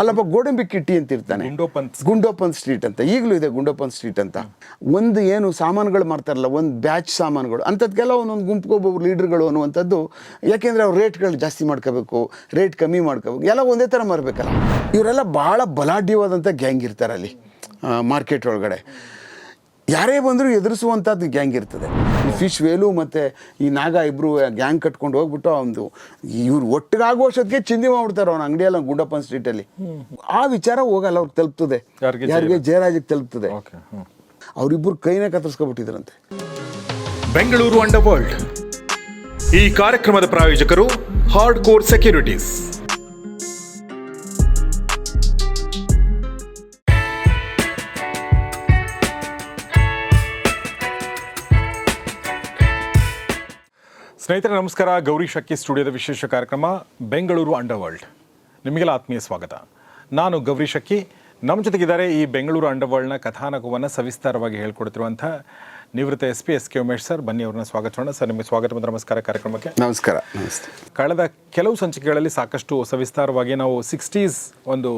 ಅಲ್ಲಪ್ಪ ಗೋಡಂಬಿ ಕಿಟ್ಟಿ ಅಂತ ಇರ್ತಾನೆ. ಗುಂಡೋಪನ್ ಗುಂಡೋಪನ್ ಸ್ಟ್ರೀಟ್ ಅಂತ. ಈಗಲೂ ಇದೆ ಗುಂಡೋಪನ್ ಸ್ಟ್ರೀಟ್ ಅಂತ. ಒಂದು ಏನು ಸಾಮಾನುಗಳು ಮಾಡ್ತಾರಲ್ಲ ಒಂದು ಬ್ಯಾಚ್ ಸಾಮಾನುಗಳು. ಅಂಥದ್ಕೆಲ್ಲ ಒಂದೊಂದು ಗುಂಪುಗೊಬ್ಬೊಬ್ರು ಲೀಡ್ರ್ಗಳು ಅನ್ನುವಂಥದ್ದು ಯಾಕೆಂದರೆ ಅವ್ರು ರೇಟ್ಗಳು ಜಾಸ್ತಿ ಮಾಡ್ಕೋಬೇಕು ರೇಟ್ ಕಮ್ಮಿ ಮಾಡ್ಕೋಬೇಕು ಎಲ್ಲ ಒಂದೇ ಥರ ಮಾರಬೇಕಲ್ಲ. ಇವರೆಲ್ಲ ಭಾಳ ಬಲಾಢ್ಯವಾದಂಥ ಗ್ಯಾಂಗ್ ಇರ್ತಾರೆ ಅಲ್ಲಿ ಮಾರ್ಕೆಟ್ ಒಳಗಡೆ. ಯಾರೇ ಬಂದರೂ ಎದುರಿಸುವಂಥದ್ದು ಗ್ಯಾಂಗ್ ಇರ್ತದೆ. ಫಿಶ್ ವೇಲು ಮತ್ತು ಈ ನಾಗ ಇಬ್ಬರು ಗ್ಯಾಂಗ್ ಕಟ್ಕೊಂಡು ಹೋಗ್ಬಿಟ್ಟು ಅವನು ಇವ್ರು ಒಟ್ಟಿಗಾಗುವಷ್ಟೊತ್ತಿಗೆ ಚಿಂದಿ ಮಾಡ್ಬಿಡ್ತಾರೆ ಅವ್ನ ಅಂಗಡಿಯಲ್ಲ ಗುಂಡಪ್ಪನ್ ಸ್ಟ್ರೀಟಲ್ಲಿ ಆ ವಿಚಾರ ಹೋಗಲ್ಲ ಅವ್ರಿಗೆ ತಲುಪ್ತದೆ. ಯಾರಿಗೆ? ಯಾರಿಗೆ ಜಯರಾಜಿಗೆ ತಲುಪ್ತದೆ. ಅವರಿಬ್ಬರು ಕೈನೇ ಕತ್ತರಿಸ್ಕೊಬಿಟ್ಟಿದ್ರಂತೆ. ಬೆಂಗಳೂರು ಅಂಡರ್ ವರ್ಲ್ಡ್ ಈ ಕಾರ್ಯಕ್ರಮದ ಪ್ರಾಯೋಜಕರು ಹಾರ್ಡ್ ಕೋರ್ ಸೆಕ್ಯೂರಿಟೀಸ್ ಸ್ನೇಹಿತರೆ ನಮಸ್ಕಾರ. ಗೌರಿ ಶಕ್ಕಿ ಸ್ಟುಡಿಯೋದ ವಿಶೇಷ ಕಾರ್ಯಕ್ರಮ ಬೆಂಗಳೂರು ಅಂಡರ್ ವರ್ಲ್ಡ್ ನಿಮಗೆಲ್ಲ ಆತ್ಮೀಯ ಸ್ವಾಗತ. ನಾನು ಗೌರಿ ಶಕ್ಕಿ ನಮ್ಮ ಜೊತೆಗಿದ್ದಾರೆ ಈ ಬೆಂಗಳೂರು ಅಂಡರ್ ವರ್ಲ್ಡ್ನ ಕಥಾನಕವನ್ನು ಸವಿಸ್ತಾರವಾಗಿ ಹೇಳ್ಕೊಡ್ತಿರುವಂಥ ನಿವೃತ್ತ S P S K Umesh sir ಬನ್ನಿ ಅವ್ರನ್ನ ಸ್ವಾಗತಿಸೋಣ. ಸರ್ ನಿಮಗೆ ಸ್ವಾಗತ ಮತ್ತು ನಮಸ್ಕಾರ ಕಾರ್ಯಕ್ರಮಕ್ಕೆ. ನಮಸ್ಕಾರ. ನಮಸ್ತೆ. ಕಳೆದ ಕೆಲವು ಸಂಚಿಕೆಗಳಲ್ಲಿ ಸಾಕಷ್ಟು ಸವಿಸ್ತಾರವಾಗಿ ನಾವು ಸಿಕ್ಸ್ಟೀಸ್ ಒಂದು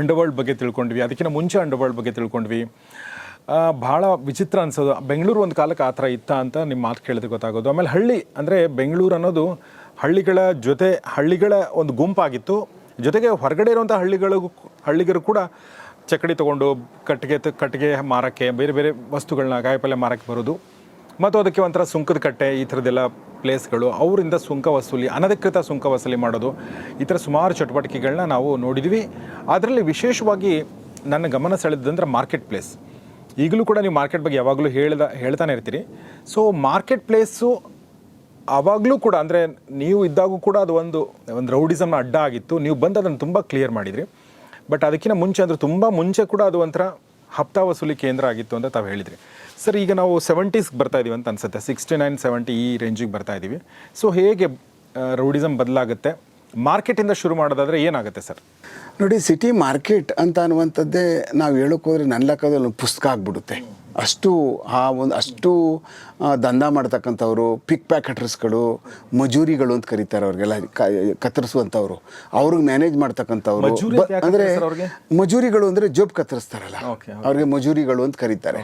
ಅಂಡರ್ವರ್ಲ್ಡ್ ಬಗ್ಗೆ ತಿಳ್ಕೊಂಡ್ವಿ ಅದಕ್ಕಿಂತ ಮುಂಚೆ ಅಂಡರ್ವರ್ಲ್ಡ್ ಬಗ್ಗೆ ತಿಳ್ಕೊಂಡ್ವಿ ಬಹಳ ವಿಚಿತ್ರ ಅನ್ಸೋದು. ಬೆಂಗಳೂರು ಒಂದು ಕಾಲಕ್ಕೆ ಆ ಥರ ಇತ್ತ ಅಂತ ನಿಮ್ಮ ಮಾತು ಕೇಳಿದ್ರೆ ಗೊತ್ತಾಗೋದು. ಆಮೇಲೆ ಹಳ್ಳಿ ಅಂದರೆ ಬೆಂಗಳೂರು ಅನ್ನೋದು ಹಳ್ಳಿಗಳ ಜೊತೆ, ಹಳ್ಳಿಗಳ ಒಂದು ಗುಂಪಾಗಿತ್ತು. ಜೊತೆಗೆ ಹೊರಗಡೆ ಇರುವಂಥ ಹಳ್ಳಿಗಳಿಗೂ ಹಳ್ಳಿಗರು ಕೂಡ ಚಕ್ಕಡಿ ತೊಗೊಂಡು ಕಟ್ಟಿಗೆ ಕಟ್ಟಿಗೆ ಮಾರಕ್ಕೆ, ಬೇರೆ ಬೇರೆ ವಸ್ತುಗಳನ್ನ ಕಾಯಿಪಲ್ಯ ಮಾರಕ್ಕೆ ಬರೋದು. ಮತ್ತು ಅದಕ್ಕೆ ಒಂಥರ ಸುಂಕದ ಕಟ್ಟೆ, ಈ ಥರದ್ದೆಲ್ಲ ಪ್ಲೇಸ್ಗಳು. ಅವರಿಂದ ಸುಂಕ ವಸೂಲಿ, ಅನಧಿಕೃತ ಸುಂಕ ವಸೂಲಿ ಮಾಡೋದು. ಈ ಥರ ಸುಮಾರು ಚಟುವಟಿಕೆಗಳನ್ನ ನಾವು ನೋಡಿದ್ವಿ. ಅದರಲ್ಲಿ ವಿಶೇಷವಾಗಿ ನನ್ನ ಗಮನ ಸೆಳೆದಂದ್ರೆ ಮಾರ್ಕೆಟ್ ಪ್ಲೇಸ್ ಈಗಲೂ ಕೂಡ ನೀವು ಮಾರ್ಕೆಟ್ ಬಗ್ಗೆ ಯಾವಾಗಲೂ ಹೇಳಿದ, ಹೇಳ್ತಾನೆ ಇರ್ತೀರಿ. ಸೊ ಮಾರ್ಕೆಟ್ ಪ್ಲೇಸು ಆವಾಗಲೂ ಕೂಡ ಅಂದರೆ ನೀವು ಇದ್ದಾಗೂ ಕೂಡ ಅದು ಒಂದು ಒಂದು ರೌಡಿಸಮ್ನ ಅಡ್ಡ ಆಗಿತ್ತು. ನೀವು ಬಂದು ಅದನ್ನು ತುಂಬ ಕ್ಲಿಯರ್ ಮಾಡಿದ್ರಿ. ಬಟ್ ಅದಕ್ಕಿಂತ ಮುಂಚೆ ಅಂದರೆ ತುಂಬ ಮುಂಚೆ ಕೂಡ ಅದು ಒಂಥರ ಹಪ್ತಾ ವಸೂಲಿ ಕೇಂದ್ರ ಆಗಿತ್ತು ಅಂತ ತಾವು ಹೇಳಿದ್ರಿ. ಸರ್ ಈಗ ನಾವು ಸೆವೆಂಟೀಸ್ಗೆ ಬರ್ತಾ ಇದೀವಿ ಅಂತ ಅನ್ಸುತ್ತೆ. ಸಿಕ್ಸ್ಟಿ ನೈನ್ ಸೆವೆಂಟಿ ಈ ರೇಂಜಿಗೆ ಬರ್ತಾ ಇದ್ದೀವಿ ಸೊ ಹೇಗೆ ರೌಡಿಸಮ್ ಬದಲಾಗುತ್ತೆ? ಮಾರ್ಕೆಟಿಂದ ಶುರು ಮಾಡೋದಾದರೆ ಏನಾಗುತ್ತೆ ಸರ್? ನೋಡಿ, ಸಿಟಿ ಮಾರ್ಕೆಟ್ ಅಂತ ಅನ್ನುವಂಥದ್ದೇ ನಾವು ಹೇಳೋಕೆ ಹೋದ್ರೆ ನನ್ನ ಲೆಕ್ಕದಲ್ಲಿ ಒಂದು ಪುಸ್ತಕ ಆಗ್ಬಿಡುತ್ತೆ. ಅಷ್ಟು ಆ ಒಂದು ಅಷ್ಟು ದಂಧ ಮಾಡ್ತಕ್ಕಂಥವ್ರು ಪಿಕ್ ಪ್ಯಾಕೆಟರ್ಸ್ಗಳು ಮಜೂರಿಗಳು ಅಂತ ಕರೀತಾರೆ ಅವ್ರಿಗೆಲ್ಲ ಕತ್ತರಿಸುವಂಥವ್ರು. ಅವ್ರಿಗೆ ಮ್ಯಾನೇಜ್ ಮಾಡ್ತಕ್ಕಂಥವ್ರು. ಅಂದ್ರೆ? ಮಜೂರಿಗಳು ಅಂದರೆ ಜೋಬ್ ಕತ್ತರಿಸ್ತಾರಲ್ಲ. ಅವ್ರಿಗೆ ಮಜೂರಿಗಳು ಅಂತ ಕರೀತಾರೆ.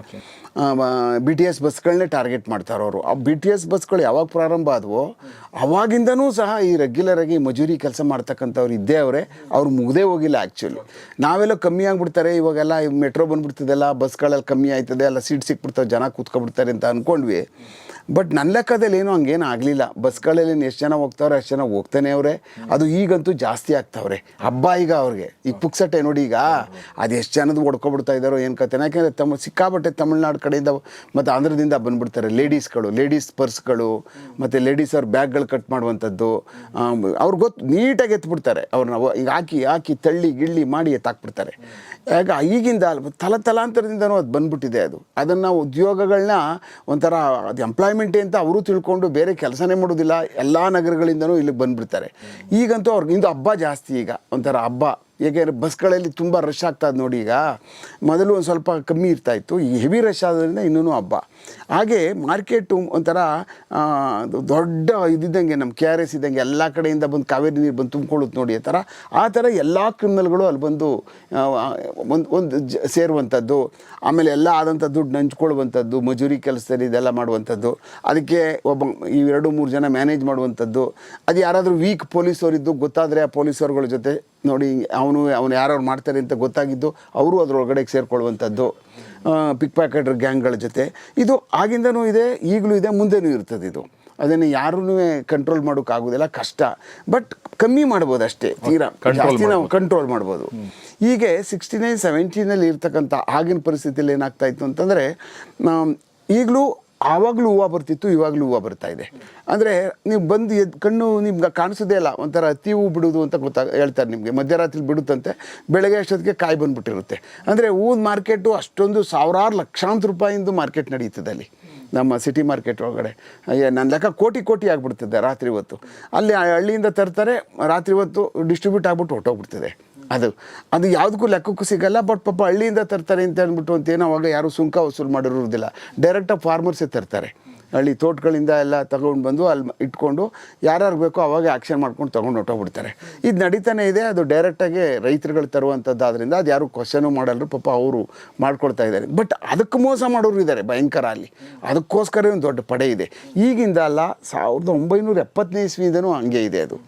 ಬಿ ಟಿ ಎಸ್ ಬಸ್ಗಳನ್ನೇ ಟಾರ್ಗೆಟ್ ಮಾಡ್ತಾರೆ ಅವರು. ಆ ಬಿ ಟಿ ಎಸ್ ಬಸ್ಗಳು ಯಾವಾಗ ಪ್ರಾರಂಭ ಆದವೋ ಅವಾಗಿಂದನೂ ಸಹ ಈ ರೆಗ್ಯುಲರ್ ಆಗಿ ಮಜೂರಿ ಕೆಲಸ ಮಾಡ್ತಕ್ಕಂಥವ್ರು ಇದ್ದೇ ಅವರೇ. ಅವ್ರು ಮುಗದೇ ಹೋಗಿಲ್ಲ ಆ್ಯಕ್ಚುಲಿ ನಾವೆಲ್ಲ ಕಮ್ಮಿ ಆಗಿಬಿಡ್ತಾರೆ ಇವಾಗೆಲ್ಲ ಮೆಟ್ರೋ ಬಂದ್ಬಿಡ್ತದೆಲ್ಲ ಬಸ್ಗಳಲ್ಲಿ ಕಮ್ಮಿ ಆಯ್ತದೆ ಎಲ್ಲ ಸೀಟ್ ಸಿಕ್ಬಿಡ್ತಾವೆ ಜನ ಕೂತ್ಕೊಬಿಡ್ತಾರೆ ಅಂತ ಅಂದ್ಕೊಂಡ್ವಿ ಬಟ್ ನನ್ನ ಲೆಕ್ಕದಲ್ಲಿ ಏನು ಹಂಗೇನು ಆಗಲಿಲ್ಲ. ಬಸ್ಗಳಲ್ಲಿ ಎಷ್ಟು ಜನ ಹೋಗ್ತಾವ್ರೆ ಅಷ್ಟು ಜನ ಹೋಗ್ತಾನೆ ಅವರೇ. ಅದು ಈಗಂತೂ ಜಾಸ್ತಿ ಆಗ್ತಾವ್ರೆ. ಹಬ್ಬ ಈಗ ಅವ್ರಿಗೆ. ಈಗ ಪುಕ್ಸಟ್ಟೆ ನೋಡಿ ಈಗ, ಅದು ಎಷ್ಟು ಜನದ ಹೊಡ್ಕೊಬಿಡ್ತಾ ಇದ್ದಾರೋ ಏನು ಕತೆ. ಯಾಕೆಂದರೆ ತಮ್ಮ ಸಿಕ್ಕಾಬಟ್ಟೆ ತಮಿಳ್ನಾಡು ಕಡೆಯಿಂದ ಮತ್ತು ಆಂಧ್ರದಿಂದ ಬಂದುಬಿಡ್ತಾರೆ ಲೇಡೀಸ್ಗಳು, ಲೇಡೀಸ್ ಪರ್ಸ್ಗಳು, ಮತ್ತು ಲೇಡೀಸ್ ಅವ್ರ ಬ್ಯಾಗ್ಗಳು ಕಟ್ ಮಾಡುವಂಥದ್ದು. ಅವ್ರು ಗೊತ್ತು ನೀಟಾಗಿ ಎತ್ಬಿಡ್ತಾರೆ. ಅವ್ರನ್ನ ಅವ- ಈಗ ಹಾಕಿ ಹಾಕಿ ತಳ್ಳಿ, ಗಿಳ್ಳಿ ಮಾಡಿ ಎತ್ತಾಕ್ಬಿಡ್ತಾರೆ. ಆಗ ಈಗಿಂದ ತಲತಲಾಂತರದಿಂದನೂ ತಲ ತಲಾಂತರದಿಂದನೂ ಅದು ಬಂದ್ಬಿಟ್ಟಿದೆ ಅದು. ಅದನ್ನು ಉದ್ಯೋಗಗಳನ್ನ ಒಂಥರ, ಅದು ಎಂಪ್ಲಾಯ್ಮೆಂಟೇ ಅಂತ ಅವರು ತಿಳ್ಕೊಂಡು ಬೇರೆ ಕೆಲಸನೇ ಮಾಡೋದಿಲ್ಲ, ಎಲ್ಲ ನಗರಗಳಿಂದನೂ ಇಲ್ಲಿಗೆ ಬಂದುಬಿಡ್ತಾರೆ. ಈಗಂತೂ ಅವ್ರಿಗೆ ಇಂದು ಹಬ್ಬ ಜಾಸ್ತಿ ಈಗ, ಒಂಥರ ಹಬ್ಬ. ಏಕೆಂದರೆ ಬಸ್ಗಳಲ್ಲಿ ತುಂಬ ರಶ್ ಆಗ್ತಾ ಇದೆ ನೋಡಿ ಈಗ. ಮೊದಲು ಒಂದು ಸ್ವಲ್ಪ ಕಮ್ಮಿ ಇರ್ತಾ ಇತ್ತು. ಈ ಹೆವಿ ರಶ್ ಆದ್ರಿಂದ ಇನ್ನೂ ಹಬ್ಬ. ಹಾಗೆ ಮಾರ್ಕೆಟು ಒಂಥರ ದೊಡ್ಡ ಇದ್ದಂಗೆ ನಮ್ಮ ಕೆ ಆರ್ ಎಸ್ ಇದ್ದಂಗೆ ಎಲ್ಲ ಕಡೆಯಿಂದ ಬಂದು ಕಾವೇರಿ ನೀರು ಬಂದು ತುಂಬಿಕೊಳ್ಳುತ್ತೆ ನೋಡಿ ಆ ಥರ ಆ ಥರ ಎಲ್ಲ ಕ್ರಿಮಿನಲ್ಗಳು ಅಲ್ಲಿ ಬಂದು ಒಂದು ಒಂದು ಜ ಸೇರುವಂಥದ್ದು ಆಮೇಲೆ ಎಲ್ಲ ಆದಂಥ ದುಡ್ಡು ಹಂಚ್ಕೊಳ್ಳುವಂಥದ್ದು ಮಜೂರಿ ಕೆಲಸದಲ್ಲಿ ಇದೆಲ್ಲ ಮಾಡುವಂಥದ್ದು ಅದಕ್ಕೆ ಒಬ್ಬ ಇವೆರಡು ಮೂರು ಜನ ಮ್ಯಾನೇಜ್ ಮಾಡುವಂಥದ್ದು ಅದು ಯಾರಾದರೂ ವೀಕ್ ಪೊಲೀಸವರಿದ್ದು ಗೊತ್ತಾದರೆ ಆ ಪೊಲೀಸವ್ರಗಳ ಜೊತೆ ನೋಡಿ ಅವನು ಅವನು ಯಾರು ಮಾಡ್ತಾರೆ ಅಂತ ಗೊತ್ತಾಗಿದ್ದು ಅವರು ಅದರೊಳಗಡೆ ಸೇರಿಕೊಳ್ಳುವಂಥದ್ದು ಪಿಕ್ ಪ್ಯಾಕೆಟರ್ ಗ್ಯಾಂಗ್ಗಳ ಜೊತೆ. ಇದು ಆಗಿಂದನೂ ಇದೆ ಈಗಲೂ ಇದೆ ಮುಂದೆನೂ ಇರ್ತದೆ ಇದು. ಅದನ್ನು ಯಾರೂ ಕಂಟ್ರೋಲ್ ಮಾಡೋಕ್ಕಾಗೋದಿಲ್ಲ ಕಷ್ಟ. ಬಟ್ ಕಮ್ಮಿ ಮಾಡ್ಬೋದು ಅಷ್ಟೇ ತೀರಾ. ಜಾಸ್ತಿ ನಾವು ಕಂಟ್ರೋಲ್ ಮಾಡ್ಬೋದು. ಹೀಗೆ ಸಿಕ್ಸ್ಟಿ ನೈನ್ ಸೆವೆಂಟೀನಲ್ಲಿ ಇರ್ತಕ್ಕಂಥ ಆಗಿನ ಪರಿಸ್ಥಿತಿಯಲ್ಲಿ ಏನಾಗ್ತಾ ಇತ್ತು ಅಂತಂದರೆ ಈಗಲೂ ಆವಾಗಲೂ ಹೂವು ಬರ್ತಿತ್ತು, ಇವಾಗಲೂ ಹೂವು ಬರ್ತಾ ಇದೆ. ಅಂದರೆ ನೀವು ಬಂದು ಎದ್, ಕಣ್ಣು ನಿಮ್ಗೆ ಕಾಣಿಸೋದೇ ಇಲ್ಲ, ಒಂಥರ ಅತಿ ಹೂವು ಬಿಡೋದು ಅಂತ ಗೊತ್ತಾಗ ಹೇಳ್ತಾರೆ ನಿಮಗೆ. ಮಧ್ಯರಾತ್ರಿಲಿ ಬಿಡುತ್ತಂತೆ, ಬೆಳಗ್ಗೆ ಅಷ್ಟೊತ್ತಿಗೆ ಕಾಯಿ ಬಂದುಬಿಟ್ಟಿರುತ್ತೆ. ಅಂದರೆ ಹೂವಿನ ಮಾರ್ಕೆಟು ಅಷ್ಟೊಂದು ಸಾವಿರಾರು ಲಕ್ಷಾಂತರ ರೂಪಾಯಿಂದು ಮಾರ್ಕೆಟ್ ನಡೀತದೆ ಅಲ್ಲಿ. ನಮ್ಮ ಸಿಟಿ ಮಾರ್ಕೆಟ್ ಒಳಗಡೆ. ನನ್ನ ಲೆಕ್ಕ ಕೋಟಿ ಕೋಟಿ ಆಗಿಬಿಡ್ತದೆ ರಾತ್ರಿ ಹೊತ್ತು. ಅಲ್ಲಿ ಹಳ್ಳಿಯಿಂದ ತರ್ತಾರೆ, ರಾತ್ರಿ ಹೊತ್ತು ಡಿಸ್ಟ್ರಿಬ್ಯೂಟ್ ಆಗಿಬಿಟ್ಟು ಹೊಟ್ಟೋಗ್ಬಿಡ್ತದೆ ಅದು ಅದು ಯಾವುದಕ್ಕೂ ಲೆಕ್ಕಕ್ಕೂ ಸಿಗಲ್ಲ ಬಟ್ ಪಾಪ ಹಳ್ಳಿಯಿಂದ ತರ್ತಾರೆ ಅಂತ ಅಂದ್ಬಿಟ್ಟು ಅಂತೇನೋ ಅವಾಗ ಯಾರು ಸುಂಕ ವಸೂಲು ಮಾಡಿರೋದಿಲ್ಲ. ಡೈರೆಕ್ಟಾಗಿ ಫಾರ್ಮರ್ಸೇ ತರ್ತಾರೆ. ಹಳ್ಳಿ ತೋಟಗಳಿಂದ ಎಲ್ಲ ತಗೊಂಡು ಬಂದು ಅಲ್ಲಿ ಇಟ್ಕೊಂಡು ಯಾರ್ಯಾರು ಬೇಕೋ ಅವಾಗ ಆ್ಯಕ್ಷನ್ ಮಾಡ್ಕೊಂಡು ತೊಗೊಂಡು ಹೊಟ್ಟೋಗ್ಬಿಡ್ತಾರೆ ಇದು ನಡೀತಾನೆ ಇದೆ, ಅದು ಡೈರೆಕ್ಟಾಗಿ ರೈತರುಗಳು ತರುವಂಥದ್ದಾದ್ರಿಂದ ಅದು ಯಾರು ಕ್ವಶನು ಮಾಡಲ್ರು, ಪಾಪ ಅವರು ಮಾಡ್ಕೊಳ್ತಾ ಇದ್ದಾರೆ. ಬಟ್ ಅದಕ್ಕೆ ಮೋಸ ಮಾಡೋರು ಇದ್ದಾರೆ ಭಯಂಕರ ಅಲ್ಲಿ. ಅದಕ್ಕೋಸ್ಕರ ಒಂದು ದೊಡ್ಡ ಪಡೆ ಇದೆ. ಈಗಿಂದ ಅಲ್ಲ, ಸಾವಿರದ ಒಂಬೈನೂರ ಎಪ್ಪತ್ತನೇ ಇಸ್ವಿಯಿಂದನೂ ಹಂಗೆ ಇದೆ ಅದು.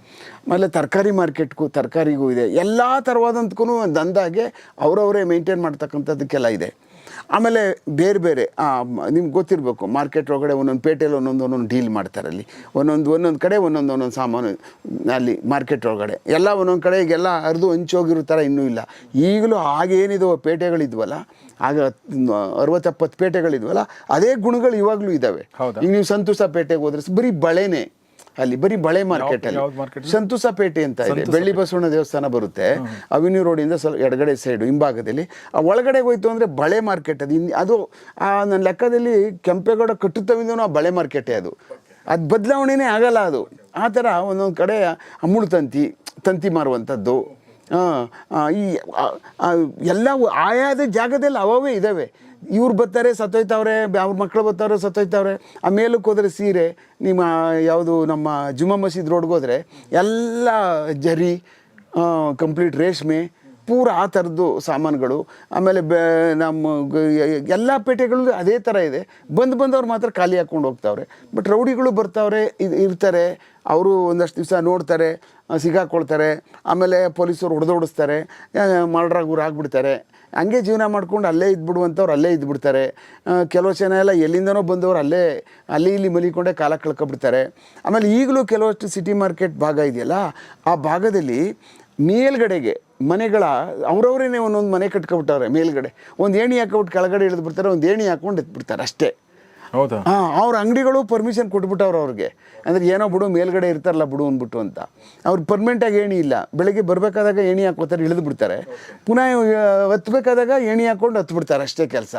ಆಮೇಲೆ ತರಕಾರಿ ಮಾರ್ಕೆಟ್ಗೂ, ತರಕಾರಿಗೂ ಇದೆ. ಎಲ್ಲ ಥರವಾದಂತಕ್ಕೂ ದಂದಾಗೆ ಅವರವರೇ ಮೇಂಟೈನ್ ಮಾಡ್ತಕ್ಕಂಥದ್ದಕ್ಕೆಲ್ಲ ಇದೆ. ಆಮೇಲೆ ಬೇರೆ ಬೇರೆ ನಿಮ್ಗೆ ಗೊತ್ತಿರಬೇಕು ಮಾರ್ಕೆಟ್ ಒಳಗಡೆ ಒಂದೊಂದು ಪೇಟೆಯಲ್ಲಿ ಒಂದೊಂದು ಒಂದೊಂದು ಡೀಲ್ ಮಾಡ್ತಾರೆ ಅಲ್ಲಿ. ಒಂದೊಂದು ಒಂದೊಂದು ಕಡೆ ಒಂದೊಂದು ಒಂದೊಂದು ಸಾಮಾನು ಅಲ್ಲಿ ಮಾರ್ಕೆಟ್ ಒಳಗಡೆ. ಎಲ್ಲ ಒಂದೊಂದು ಕಡೆ ಈಗೆಲ್ಲ ಹರಿದು ಹಂಚೋಗಿರೋ ಥರ ಇನ್ನೂ ಇಲ್ಲ. ಈಗಲೂ ಆಗೇನಿದು ಪೇಟೆಗಳಿದ್ವಲ್ಲ ಆಗ ಅರವತ್ತೆಪ್ಪತ್ತು ಪೇಟೆಗಳಿದ್ವಲ್ಲ ಅದೇ ಗುಣಗಳು ಇವಾಗಲೂ ಇದ್ದಾವೆ ಹೌದಾ? ಈಗ ನೀವು ಸಂತೋಷ ಪೇಟೆಗೆ ಹೋದ್ರೆ ಬರೀ ಬಳೆನೇ. ಅಲ್ಲಿ ಬರೀ ಬಳೆ ಮಾರ್ಕೆಟ್ ಅಲ್ಲಿ. ಸಂತುಸಪೇಟೆ ಅಂತ ಇದೆ. ಬೆಳ್ಳಿ ಬಸವಣ್ಣ ದೇವಸ್ಥಾನ ಬರುತ್ತೆ. ಅವಿನ್ಯೂ ರೋಡಿಂದ ಸ್ವಲ್ಪ ಎಡಗಡೆ ಸೈಡು ಹಿಂಭಾಗದಲ್ಲಿ. ಆ ಒಳಗಡೆ ಹೋಯ್ತು ಅಂದರೆ ಬಳೆ ಮಾರ್ಕೆಟ್ ಅದು. ಇನ್ನು ಅದು ಆ ನನ್ನ ಲೆಕ್ಕದಲ್ಲಿ ಕೆಂಪೇಗೌಡ ಕಟ್ಟುತ್ತವಿಂದನೂ ಆ ಬಳೆ ಮಾರ್ಕೆಟೇ ಅದು. ಅದು ಬದಲಾವಣೆನೇ ಆಗಲ್ಲ ಅದು. ಆ ಥರ ಒಂದೊಂದು ಕಡೆ ಅಮೂಲ್ ತಂತಿ ತಂತಿ ಮಾರುವಂಥದ್ದು. ಈ ಎಲ್ಲ ಆಯಾದ ಜಾಗದಲ್ಲಿ ಅವವೇ ಇದ್ದಾವೆ. ಇವ್ರು ಬರ್ತಾರೆ, ಸತ್ತೋಯ್ತವ್ರೆ, ಅವ್ರ ಮಕ್ಕಳು ಬರ್ತಾರೆ ಸತ್ತೋಯ್ತವ್ರೆ. ಆ ಮೇಲಕ್ಕೆ ಹೋದರೆ ಸೀರೆ, ನಿಮ್ಮ ಯಾವುದು ನಮ್ಮ ಜುಮ್ಮ ಮಸೀದ್ ರೋಡ್ಗೆ ಹೋದರೆ ಎಲ್ಲ ಜರಿ ಕಂಪ್ಲೀಟ್ ರೇಷ್ಮೆ, ಪೂರ ಆ ಥರದ್ದು ಸಾಮಾನುಗಳು. ಆಮೇಲೆ ಬೆ, ನಮ್ಮ ಎಲ್ಲ ಪೇಟೆಗಳು ಅದೇ ಥರ ಇದೆ. ಬಂದು ಬಂದವ್ರು ಮಾತ್ರ ಖಾಲಿ ಹಾಕ್ಕೊಂಡು ಹೋಗ್ತಾವ್ರೆ. ಬಟ್ ರೌಡಿಗಳು ಬರ್ತಾವ್ರೆ ಇದು ಇರ್ತಾರೆ. ಅವರು ಒಂದಷ್ಟು ದಿವಸ ನೋಡ್ತಾರೆ, ಸಿಗಾಕೊಳ್ತಾರೆ. ಆಮೇಲೆ ಪೊಲೀಸರು ಹೊಡೆದೋಡಿಸ್ತಾರೆ ಮರ್ಡ್ರಾಗೂರು ಆಗ್ಬಿಡ್ತಾರೆ. ಹಂಗೆ ಜೀವನ ಮಾಡ್ಕೊಂಡು ಅಲ್ಲೇ ಇದ್ಬಿಡುವಂಥವ್ರು ಅಲ್ಲೇ ಇದ್ಬಿಡ್ತಾರೆ. ಕೆಲವು ಜನ ಎಲ್ಲ ಎಲ್ಲಿಂದನೋ ಬಂದವರು ಅಲ್ಲೇ, ಅಲ್ಲಿ ಇಲ್ಲಿ ಮಲಿಕೊಂಡೇ ಕಾಲ ಕಳ್ಕೊಬಿಡ್ತಾರೆ. ಆಮೇಲೆ ಈಗಲೂ ಕೆಲವಷ್ಟು ಸಿಟಿ ಮಾರ್ಕೆಟ್ ಭಾಗ ಇದೆಯಲ್ಲ, ಆ ಭಾಗದಲ್ಲಿ ಮೇಲ್ಗಡೆಗೆ ಮನೆಗಳ ಅವ್ರವ್ರೇ ಒಂದೊಂದು ಮನೆ ಕಟ್ಕೊಬಿಟ್ಟವ್ರೆ ಮೇಲ್ಗಡೆ. ಒಂದು ಏಣಿ ಹಾಕೊಬಿಟ್ಟು ಕೆಳಗಡೆ ಇಳಿದು ಬಿಡ್ತಾರೆ, ಒಂದು ಏಣಿ ಹಾಕ್ಕೊಂಡು ಎತ್ಬಿಡ್ತಾರೆ ಅಷ್ಟೇ. ಹೌದಾ? ಹಾಂ ಅವ್ರ ಅಂಗಡಿಗಳು ಪರ್ಮಿಷನ್ ಕೊಟ್ಬಿಟ್ಟವ್ರು ಅವ್ರಿಗೆ. ಅಂದರೆ ಏನೋ ಬಿಡು ಮೇಲ್ಗಡೆ ಇರ್ತಾರಲ್ಲ ಬಿಡು ಅಂದ್ಬಿಟ್ಟು ಅಂತ. ಅವ್ರು ಪರ್ಮನೆಂಟಾಗಿ ಏಣಿ ಇಲ್ಲ. ಬೆಳಗ್ಗೆ ಬರಬೇಕಾದಾಗ ಏಣಿ ಹಾಕೋತಾರೆ ಇಳಿದು ಬಿಡ್ತಾರೆ. ಪುನಃ ಹತ್ಬೇಕಾದಾಗ ಏಣಿ ಹಾಕೊಂಡು ಹತ್ಬಿಡ್ತಾರೆ ಅಷ್ಟೇ ಕೆಲಸ.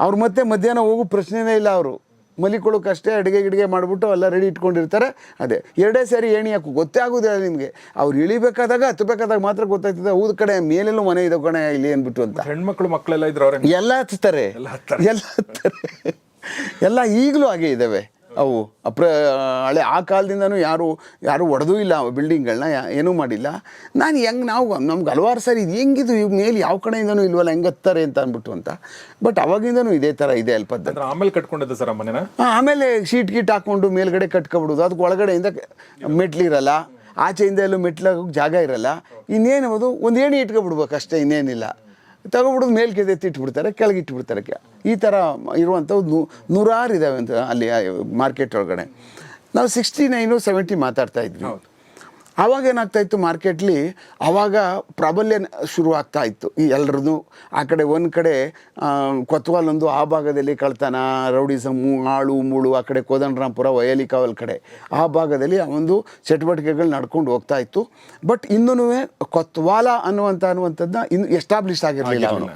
ಅವ್ರು ಮತ್ತೆ ಮಧ್ಯಾಹ್ನ ಹೋಗು ಪ್ರಶ್ನೆನೇ ಇಲ್ಲ ಅವರು. ಮಲಿಕೊಳ್ಳೋಕ್ಕಷ್ಟೇ ಅಡುಗೆ ಗಿಡಿಗೆ ಮಾಡಿಬಿಟ್ಟು ಎಲ್ಲ ರೆಡಿ ಇಟ್ಕೊಂಡಿರ್ತಾರೆ. ಅದೇ ಎರಡೇ ಸಾರಿ ಏಣಿ ಹಾಕು ಗೊತ್ತೇ ಆಗೋದಿಲ್ಲ ನಿಮಗೆ. ಅವ್ರು ಇಳಿಬೇಕಾದಾಗ ಹತ್ಬೇಕಾದಾಗ ಮಾತ್ರ ಗೊತ್ತಾಗ್ತದೆ ಊದ ಕಡೆ ಮೇಲೆಲ್ಲೂ ಮನೆ ಇದೆ ಕಣೆ ಇಲ್ಲಿ ಅಂದ್ಬಿಟ್ಟು ಅಂತ. ಹೆಣ್ಮಕ್ಳು ಮಕ್ಕಳೆಲ್ಲ ಇದ್ರು ಅವ್ರೆ ಎಲ್ಲ ಹತ್ತಾರೆ. ಎಲ್ಲ ಹತ್ತಾರೆ. ಎಲ್ಲ ಈಗಲೂ ಹಾಗೆ ಇದ್ದಾವೆ ಅವು. ಅಪ್ರ ಹಳೆ ಆ ಕಾಲದಿಂದನೂ ಯಾರು ಯಾರು ಒಡೆದೂ ಇಲ್ಲ ಬಿಲ್ಡಿಂಗ್ಗಳನ್ನ ಏನೂ ಮಾಡಿಲ್ಲ. ನಾನು ಹೆಂಗೆ ನಾವು ನಮ್ಗೆ ಹಲವಾರು ಸರಿ ಇದು ಹೆಂಗಿದು ಇವ್ ಮೇಲೆ ಯಾವ ಕಡೆಯಿಂದನೂ ಇಲ್ವಲ್ಲ ಹೆಂಗೆ ಹತ್ತಾರೆ ಅಂತ ಅಂದ್ಬಿಟ್ಟು ಅಂತ. ಬಟ್ ಅವಾಗಿಂದನೂ ಇದೇ ಥರ ಇದೆ ಅಲ್ಪ ಪದ್ಧತಿ ಆಮೇಲೆ ಕಟ್ಕೊಂಡಿದ್ದೆ ಸರ್ ಮನೆನ ಆಮೇಲೆ ಶೀಟ್ ಗೀಟ್ ಹಾಕ್ಕೊಂಡು ಮೇಲ್ಗಡೆ ಕಟ್ಕೊಬಿಡೋದು. ಅದಕ್ಕೆ ಒಳಗಡೆಯಿಂದ ಮೆಟ್ಲಿರಲ್ಲ. ಆಚೆಯಿಂದ ಎಲ್ಲೂ ಮೆಟ್ಲಾಗೋಕೆ ಜಾಗ ಇರಲ್ಲ. ಇನ್ನೇನು ಅದು ಒಂದು ಏಣಿ ಇಟ್ಕೊಬಿಡ್ಬೇಕು ಅಷ್ಟೇ ಇನ್ನೇನಿಲ್ಲ. ತಗೊಬಿಡೋದು ಮೇಲ್ಗೆ ಎತ್ತಿಟ್ಬಿಡ್ತಾರೆ ಇಟ್ಬಿಡ್ತಾರೆ, ಕೆಳಗೆ ಇಟ್ಬಿಡ್ತಾರೆ ಕೆ- ಈ ಥರ ಇರುವಂಥವು ನೂ ನೂರಾರು ಇದ್ದಾವೆ ಅಂತ ಅಲ್ಲಿ ಮಾರ್ಕೆಟ್ ಒಳಗಡೆ. ನಾವು ಸಿಕ್ಸ್ಟಿ ನೈನು ಸೆವೆಂಟಿ ಮಾತಾಡ್ತಾ ಇದ್ವಿ. ಆವಾಗ ಏನಾಗ್ತಾ ಇತ್ತು ಮಾರ್ಕೆಟ್ಲಿ ಆವಾಗ ಪ್ರಾಬಲ್ಯ ಶುರು ಆಗ್ತಾ ಇತ್ತು. ಈ ಎಲ್ಲರದ್ದು ಆ ಕಡೆ ಒಂದು ಕಡೆ ಕೊತ್ವಾಲೊಂದು ಆ ಭಾಗದಲ್ಲಿ ಕಳ್ತಾನ ರೌಡಿಸಮ್ಮು ಆಳು ಮೂಳು ಆ ಕಡೆ ಕೋದಂಡರಾಮಪುರ ವಯಲಿಕಾವಲ್ ಕಡೆ ಆ ಭಾಗದಲ್ಲಿ ಒಂದು ಚಟುವಟಿಕೆಗಳು ನಡ್ಕೊಂಡು ಹೋಗ್ತಾ ಇತ್ತು. ಬಟ್ ಇನ್ನೂ ಕೊತ್ವಾಲ ಅನ್ನುವಂಥ ಅನ್ನುವಂಥದ್ದನ್ನ ಇನ್ನು ಎಸ್ಟಾಬ್ಲಿಷ್ ಆಗಿರಲಿಲ್ಲ ಅವನು.